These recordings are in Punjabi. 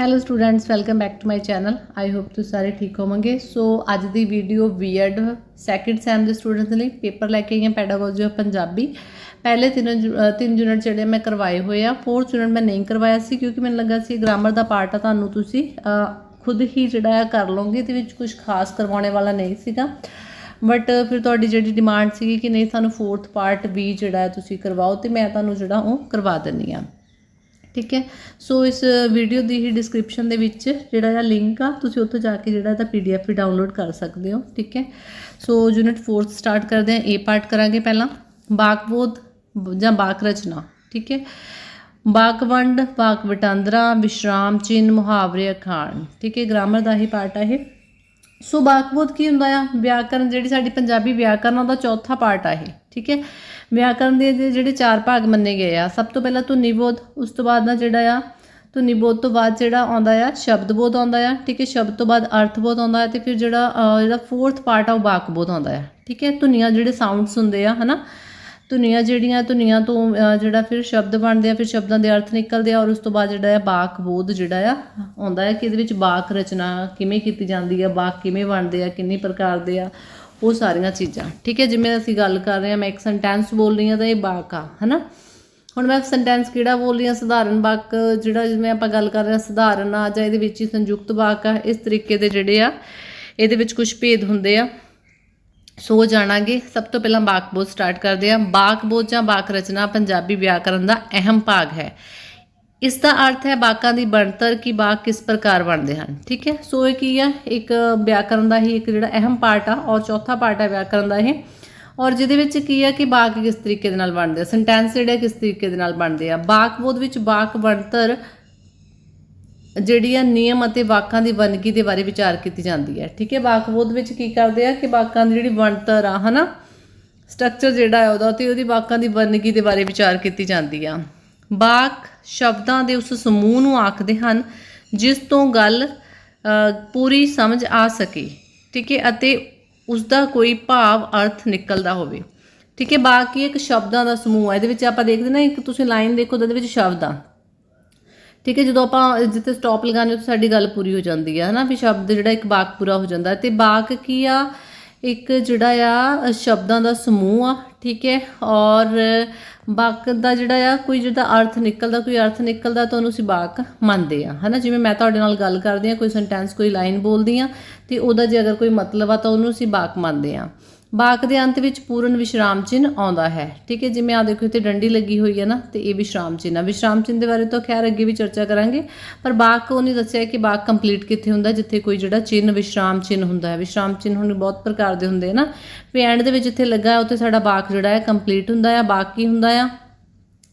Hello students welcome back to my channel I hope ਤੁਸੀਂ ਸਾਰੇ ਠੀਕ ਹੋਵੋਗੇ ਸੋ ਅੱਜ ਦੀ ਵੀਡੀਓ ਬੀਐਡ ਸੈਕੰਡ ਸੈਮ ਦੇ ਸਟੂਡੈਂਟਸ ਲਈ ਪੇਪਰ ਲੈ ਕੇ ਆਈ ਹਾਂ ਪੈਡਾਗੋਜੀ ਆਫ ਪੰਜਾਬੀ ਪਹਿਲੇ ਤਿੰਨ ਯੂ- ਤਿੰਨ ਯੂਨਿਟ ਜਿਹੜੇ ਮੈਂ ਕਰਵਾਏ ਹੋਏ ਆ ਫੋਰਥ ਯੂਨਿਟ ਮੈਂ ਨਹੀਂ ਕਰਵਾਇਆ ਸੀ ਕਿਉਂਕਿ ਮੈਨੂੰ ਲੱਗਾ ਸੀ ਗ੍ਰਾਮਰ ਦਾ ਪਾਰਟ ਆ ਤੁਹਾਨੂੰ ਤੁਸੀਂ ਖੁਦ ਹੀ ਜਿਹੜਾ ਆ ਕਰ ਲਓਗੇ ਇਹਦੇ ਵਿੱਚ ਕੁਝ ਖਾਸ ਕਰਵਾਉਣੇ ਵਾਲਾ ਨਹੀਂ ਸੀਗਾ ਬਟ ਫਿਰ ਤੁਹਾਡੀ ਜਿਹੜੀ ਡਿਮਾਂਡ ਸੀਗੀ ਕਿ ਨਹੀਂ ਸਾਨੂੰ ਫੋਰਥ ਪਾਰਟ ਵੀ ਜਿਹੜਾ ਤੁਸੀਂ ਕਰਵਾਓ ਤੇ ਮੈਂ ਤੁਹਾਨੂੰ ਜਿਹੜਾ ਉਹ ਕਰਵਾ ਦਿੰਨੀ ਆ ਠੀਕ ਹੈ? ਸੋ ਇਸ ਵੀਡੀਓ ਦੀ ਹੀ ਡਿਸਕ੍ਰਿਪਸ਼ਨ ਦੇ ਵਿੱਚ ਜਿਹੜਾ ਆ ਲਿੰਕ ਆ, ਤੁਸੀਂ ਉੱਥੋਂ ਜਾ ਕੇ ਜਿਹੜਾ ਇਹਦਾ ਪੀਡੀਐਫ ਵੀ ਡਾਊਨਲੋਡ ਕਰ ਸਕਦੇ ਹੋ, ਠੀਕ ਹੈ? ਸੋ ਯੂਨਿਟ 4 ਸਟਾਰਟ ਕਰਦੇ ਹਾਂ ਏ ਪਾਰਟ ਕਰਾਂਗੇ ਪਹਿਲਾਂ। ਬਾਕਬੋਧ ਜਾਂ ਬਾਕ ਰਚਨਾ, ਠੀਕ ਹੈ? ਬਾਕਵੰਡ ਬਾਕ ਵਟਾਂਦਰਾ, ਵਿਸ਼ਰਾਮ ਚਿੰਨ ਮੁਹਾਵਰੇ, ਅਖਾਣ, ਠੀਕ ਹੈ? ਗ੍ਰਾਮਰ ਦਾ ਹੀ ਪਾਰਟ ਆ ਇਹ। ਸੋ ਬਾਕਬੋਧ ਕੀ ਹੁੰਦਾ ਆ? ਵਿਆਕਰਨ ਜਿਹੜੀ ਸਾਡੀ ਪੰਜਾਬੀ ਵਿਆਕਰਨ ਉਹਦਾ ਚੌਥਾ ਪਾਰਟ ਆ ਇਹ, ਠੀਕ ਹੈ? ਵਿਆਕਰਨ ਦੇ ਜਿਹੜੇ ਚਾਰ ਭਾਗ ਮੰਨੇ ਗਏ ਆ, ਸਭ ਤੋਂ ਪਹਿਲਾਂ ਧੁਨੀ ਬੋਧ ਉਸ ਤੋਂ ਬਾਅਦ ਨਾ ਜਿਹੜਾ ਆ ਧੁਨੀ ਬੋਧ ਤੋਂ ਬਾਅਦ ਜਿਹੜਾ ਆਉਂਦਾ ਆ ਸ਼ਬਦ ਬੋਧ ਆਉਂਦਾ ਆ, ਠੀਕ ਹੈ? ਸ਼ਬਦ ਤੋਂ ਬਾਅਦ ਅਰਥ ਬੋਧ ਆਉਂਦਾ ਹੈ ਤੇ ਫਿਰ ਜਿਹੜਾ ਜਿਹੜਾ ਫੋਰਥ ਪਾਰਟ ਆ, ਉਹ ਬਾਕ ਬੋਧ ਆਉਂਦਾ ਆ, ਠੀਕ ਹੈ? ਧੁਨੀਆਂ ਜਿਹੜੇ ਸਾਊਂਡਸ ਹੁੰਦੇ ਆ, ਹਨਾ? ਧੁਨੀਆਂ ਜਿਹੜੀਆਂ, ਧੁਨੀਆਂ ਤੋਂ ਜਿਹੜਾ ਫਿਰ ਸ਼ਬਦ ਬਣਦੇ ਆ, ਫਿਰ ਸ਼ਬਦਾਂ ਦੇ ਅਰਥ ਨਿਕਲਦੇ ਆ ਔਰ ਉਸ ਤੋਂ ਬਾਅਦ ਜਿਹੜਾ ਹੈ ਬਾਕ ਬੋਧ ਜਿਹੜਾ ਆ, ਆਉਂਦਾ ਹੈ ਕਿ ਇਹਦੇ ਵਿੱਚ ਬਾਕ ਰਚਨਾ ਕਿਵੇਂ ਕੀਤੀ ਜਾਂਦੀ ਆ, ਬਾਕ ਕਿਵੇਂ ਬਣਦੇ ਆ, ਕਿੰਨੀ ਪ੍ਰਕਾਰ ਦੇ ਆ, ਉਹ ਸਾਰੀਆਂ ਚੀਜ਼ਾਂ। ਠੀਕ ਹੈ, ਜਿਵੇਂ ਅਸੀਂ ਗੱਲ ਕਰ ਰਹੇ ਹਾਂ, ਮੈਂ ਇੱਕ ਸੈਂਟੈਂਸ ਬੋਲ ਰਹੀ ਹਾਂ ਤਾਂ ਇਹ ਬਾਕ ਆ, ਹਨਾ? ਹੁਣ ਮੈਂ ਸੈਂਟੈਂਸ ਕਿਹੜਾ ਬੋਲ ਰਹੀ ਹਾਂ? ਸਧਾਰਨ ਵਾਕ ਜਿਹੜਾ ਜਿਵੇਂ ਆਪਾਂ ਗੱਲ ਕਰ ਰਹੇ ਹਾਂ, ਸਧਾਰਨ ਆ ਜਾਂ ਇਹਦੇ ਵਿੱਚ ਹੀ ਸੰਯੁਕਤ ਵਾਕ ਆ, ਇਸ ਤਰੀਕੇ ਦੇ ਜਿਹੜੇ ਆ, ਇਹਦੇ ਵਿੱਚ ਕੁਝ ਭੇਦ ਹੁੰਦੇ ਆ। ਸੋ ਜਾਣਾਂਗੇ, ਸਭ ਤੋਂ ਪਹਿਲਾਂ ਬਾਕਬੋਧ ਸਟਾਰਟ ਕਰਦੇ ਹਾਂ। ਬਾਕਬੋਧ ਜਾਂ ਬਾਕ ਰਚਨਾ ਪੰਜਾਬੀ ਵਿਆਕਰਨ ਦਾ ਅਹਿਮ ਭਾਗ ਹੈ। ਇਸ ਦਾ ਅਰਥ ਹੈ ਬਾਕਾਂ ਦੀ ਬਣਤਰ ਕਿ ਬਾਕ ਕਿਸ ਪ੍ਰਕਾਰ ਬਣਦੇ ਹਨ, ਠੀਕ ਹੈ? ਸੋ ਇਹ ਕੀ ਆ ਇੱਕ ਵਿਆਕਰਨ ਦਾ ਹੀ ਇੱਕ ਜਿਹੜਾ ਅਹਿਮ ਪਾਰਟ ਆ, ਔਰ ਚੌਥਾ ਪਾਰਟ ਹੈ ਵਿਆਕਰਨ ਦਾ ਇਹ। ਔਰ ਜਿਹਦੇ ਵਿੱਚ ਕੀ ਆ ਕਿ ਬਾਕ ਕਿਸ ਤਰੀਕੇ ਦੇ ਨਾਲ ਬਣਦੇ ਆ? ਸੈਂਟੈਂਸ ਜਿਹੜੇ ਆ ਕਿਸ ਤਰੀਕੇ ਦੇ ਨਾਲ ਬਣਦੇ ਆ? ਬਾਕਬੋਧ ਵਿੱਚ ਬਾਕ ਬਣਤਰ ਜਿਹੜੀ ਆ ਨਿਯਮ ਅਤੇ ਵਾਕਾਂ ਦੀ ਵੰਨਗੀ ਦੇ ਬਾਰੇ ਵਿਚਾਰ ਕੀਤੀ ਜਾਂਦੀ ਹੈ। ਠੀਕ ਹੈ? ਵਾਕਬੋਧ ਵਿੱਚ ਕੀ ਕਰਦੇ ਆ ਕਿ ਵਾਕਾਂ ਦੀ ਜਿਹੜੀ ਬਣਤਰ ਆ, ਹਨਾ? ਸਟਰਕਚਰ ਜਿਹੜਾ ਹੈ ਉਹਦਾ ਤੇ ਉਹਦੀ ਵਾਕਾਂ ਦੀ ਵੰਨਗੀ ਦੇ ਬਾਰੇ ਵਿਚਾਰ ਕੀਤੀ ਜਾਂਦੀ ਆ। ਵਾਕ ਸ਼ਬਦਾਂ ਦੇ ਉਸ ਸਮੂਹ ਨੂੰ ਆਖਦੇ ਹਨ ਜਿਸ ਤੋਂ ਗੱਲ ਪੂਰੀ ਸਮਝ ਆ ਸਕੇ। ਠੀਕ ਹੈ? ਅਤੇ ਉਸ ਦਾ ਕੋਈ ਭਾਵ, ਅਰਥ ਨਿਕਲਦਾ ਹੋਵੇ। ਠੀਕ ਹੈ? ਬਾਕੀ ਇੱਕ ਸ਼ਬਦਾਂ ਦਾ ਸਮੂਹ ਹੈ ਇਹਦੇ ਵਿੱਚ ਆਪਾਂ ਦੇਖਦੇ ਨਾ, ਇੱਕ ਤੁਸੀਂ ਲਾਈਨ ਦੇਖੋ ਤਾਂ ਇਹਦੇ ਵਿੱਚ ਸ਼ਬਦ। ਆ ਠੀਕ ਹੈ, ਜਦੋਂ ਆਪਾਂ ਜਿੱਥੇ ਸਟਾਪ ਲਗਾਉਂਦੇ ਹਾਂ ਤਾਂ ਸਾਡੀ ਗੱਲ ਪੂਰੀ ਹੋ ਜਾਂਦੀ ਹੈ ਹਨਾ? ਵੀ ਸ਼ਬਦ ਜਿਹੜਾ ਇੱਕ ਬਾਕ ਪੂਰਾ ਹੋ ਜਾਂਦਾ ਹੈ। ਤੇ ਬਾਕ ਕੀ ਆ? ਇੱਕ ਜਿਹੜਾ ਆ, ਸ਼ਬਦਾਂ ਦਾ ਸਮੂਹ ਆ, ਠੀਕ ਹੈ? ਔਰ ਬਾਕ ਦਾ ਜਿਹੜਾ ਆ, ਕੋਈ ਜਿਹਦਾ ਅਰਥ ਨਿਕਲਦਾ, ਕੋਈ ਅਰਥ ਨਿਕਲਦਾ ਤਾਂ ਉਹਨੂੰ ਅਸੀਂ ਬਾਕ ਮੰਨਦੇ ਆ, ਹਨਾ? ਜਿਵੇਂ ਮੈਂ ਤੁਹਾਡੇ ਨਾਲ ਗੱਲ ਕਰਦੀ ਆ ਕੋਈ ਸੈਂਟੈਂਸ ਕੋਈ ਲਾਈਨ ਬੋਲਦੀ ਆ ਤੇ ਉਹਦਾ ਜੇ ਅਗਰ ਕੋਈ ਮਤਲਬ ਆ, ਤਾਂ ਉਹਨੂੰ ਅਸੀਂ ਬਾਕ ਮੰਨਦੇ ਆ ਬਾਕ ਦੇ ਅੰਤ ਵਿੱਚ ਪੂਰਨ ਵਿਸ਼ਰਾਮ ਚਿੰਨ ਆਉਂਦਾ ਹੈ। ਠੀਕ ਹੈ, ਜਿਵੇਂ ਆ ਦੇਖੋ, ਇੱਥੇ ਡੰਡੀ ਲੱਗੀ ਹੋਈ ਹੈ ਨਾ, ਤੇ ਇਹ ਵਿਸ਼ਰਾਮ ਚਿੰਨ ਆ। ਵਿਸ਼ਰਾਮ ਚਿੰਨ ਦੇ ਬਾਰੇ ਤਾਂ ਖੈਰ ਅੱਗੇ ਵੀ ਚਰਚਾ ਕਰਾਂਗੇ, ਪਰ ਬਾਕ ਉਹਨੇ ਦੱਸਿਆ ਕਿ ਬਾਕ ਕੰਪਲੀਟ ਕਿੱਥੇ ਹੁੰਦਾ, ਜਿੱਥੇ ਕੋਈ ਜਿਹੜਾ ਚਿੰਨ ਵਿਸ਼ਰਾਮ ਚਿੰਨ ਹੁੰਦਾ ਹੈ। ਵਿਸ਼ਰਾਮ ਚਿੰਨ ਹੁਣ ਬਹੁਤ ਪ੍ਰਕਾਰ ਦੇ ਹੁੰਦੇ ਆ ਨਾ। ਵੀ ਐਂਡ ਦੇ ਵਿੱਚ ਜਿੱਥੇ ਲੱਗਾ, ਉੱਥੇ ਸਾਡਾ ਬਾਕ ਜਿਹੜਾ ਹੈ ਕੰਪਲੀਟ ਹੁੰਦਾ ਆ। ਬਾਕ ਕੀ ਹੁੰਦਾ ਆ?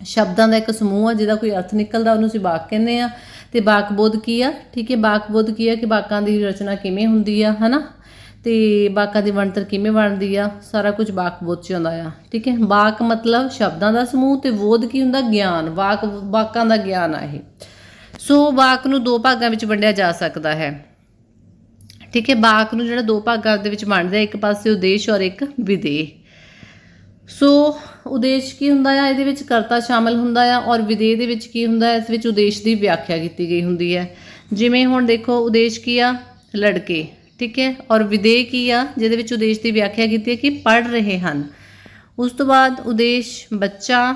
ਸ਼ਬਦਾਂ ਦਾ ਇੱਕ ਸਮੂਹ ਆ, ਜਿਹਦਾ ਕੋਈ ਅਰਥ ਨਿਕਲਦਾ, ਉਹਨੂੰ ਅਸੀਂ ਬਾਕ ਕਹਿੰਦੇ ਆ। ਤੇ ਬਾਕਬੋਧ ਕੀ ਆ? ਠੀਕ ਹੈ ਬਾਕਬੋਧ ਕੀ ਆ ਕਿ ਬਾਕਾਂ ਦੀ ਰਚਨਾ ਕਿਵੇਂ ਹੁੰਦੀ ਆ, ਹਨਾ? ਤੇ ਬਾਕਾਂ ਦੀ ਬਣਤਰ ਕਿਵੇਂ ਬਣਦੀ ਆ? ਸਾਰਾ ਕੁਝ ਬਾਕ ਬੋਧ ਚ ਆਉਂਦਾ ਆ। ਠੀਕ ਹੈ? ਬਾਕ ਮਤਲਬ ਸ਼ਬਦਾਂ ਦਾ ਸਮੂਹ ਤੇ ਬੋਧ ਕੀ ਹੁੰਦਾ? ਗਿਆਨ। ਬਾਕ, ਬਾਕਾਂ ਦਾ ਗਿਆਨ ਆ ਇਹ। ਸੋ ਬਾਕ ਨੂੰ ਦੋ ਭਾਗਾਂ ਵਿੱਚ ਵੰਡਿਆ ਜਾ ਸਕਦਾ ਹੈ। ਠੀਕ ਹੈ? ਬਾਕ ਨੂੰ ਜਿਹੜਾ ਦੋ ਭਾਗਾਂ ਦੇ ਵਿੱਚ ਵੰਡਦੇ ਇੱਕ ਪਾਸੇ ਉਦੇਸ਼ ਔਰ ਇੱਕ ਵਿਦੇਹ। ਸੋ ਉਦੇਸ਼ ਕੀ ਹੁੰਦਾ ਆ? ਇਹਦੇ ਵਿੱਚ ਕਰਤਾ ਸ਼ਾਮਲ ਹੁੰਦਾ ਆ ਔਰ ਵਿਦੇਹ ਦੇ ਵਿੱਚ ਕੀ ਹੁੰਦਾ? ਇਸ ਵਿੱਚ ਉਦੇਸ਼ ਦੀ ਵਿਆਖਿਆ ਕੀਤੀ ਗਈ ਹੁੰਦੀ ਹੈ। ਜਿਵੇਂ ਹੁਣ ਦੇਖੋ, ਉਦੇਸ਼ ਕੀ ਆ? ਲੜਕੇ। ਠੀਕ ਹੈ? ਔਰ ਵਿਦੇ ਕੀ ਆ, ਜਿਹਦੇ ਵਿੱਚ ਉਦੇਸ਼ ਦੀ ਵਿਆਖਿਆ ਕੀਤੀ ਹੈ ਕਿ ਪੜ ਰਹੇ ਹਨ। ਉਸ ਤੋਂ ਬਾਅਦ ਉਦੇਸ਼ ਬੱਚਾ,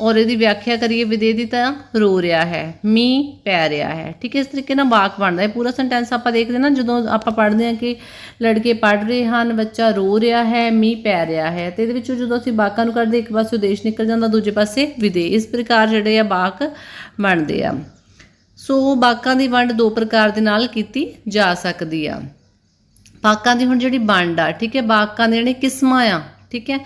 ਔਰ ਇਹਦੀ ਵਿਆਖਿਆ ਕਰੀਏ ਵਿਦੇ ਦੀ ਤਾਂ ਰੋ ਰਿਹਾ ਹੈ, ਮੀਂਹ ਪੈ ਰਿਹਾ ਹੈ। ਠੀਕ ਹੈ? ਇਸ ਤਰੀਕੇ ਨਾਲ ਵਾਕ ਬਣਦਾ ਹੈ। ਪੂਰਾ ਸੈਂਟੈਂਸ ਆਪਾਂ ਦੇਖਦੇ ਨਾ ਜਦੋਂ ਆਪਾਂ ਪੜ੍ਹਦੇ ਹਾਂ ਕਿ ਲੜਕੇ ਪੜ੍ਹ ਰਹੇ ਹਨ, ਬੱਚਾ ਰੋ ਰਿਹਾ ਹੈ, ਮੀਂਹ ਪੈ ਰਿਹਾ ਹੈ, ਤੇ ਇਹਦੇ ਵਿੱਚੋਂ ਜਦੋਂ ਅਸੀਂ ਬਾਕਾਂ ਨੂੰ ਕਰਦੇ ਇੱਕ ਪਾਸੇ ਉਦੇਸ਼ ਨਿਕਲ ਜਾਂਦਾ, ਦੂਜੇ ਪਾਸੇ ਵਿਦੇ ਇਸ ਪ੍ਰਕਾਰ ਜਿਹੜੇ ਆ ਬਾਕ ਬਣਦੇ ਆ। ਸੋ ਬਾਕਾਂ ਦੀ ਵੰਡ ਦੋ ਪ੍ਰਕਾਰ ਦੇ ਨਾਲ ਕੀਤੀ ਜਾ ਸਕਦੀ ਆ। ਬਾਕਾਂ ਦੀ ਹੁਣ ਜਿਹੜੀ ਵੰਡ ਆ ਠੀਕ ਹੈ, ਬਾਕਾਂ ਦੇ ਜਿਹੜੇ ਕਿਸਮਾਂ ਆ, ਠੀਕ ਹੈ,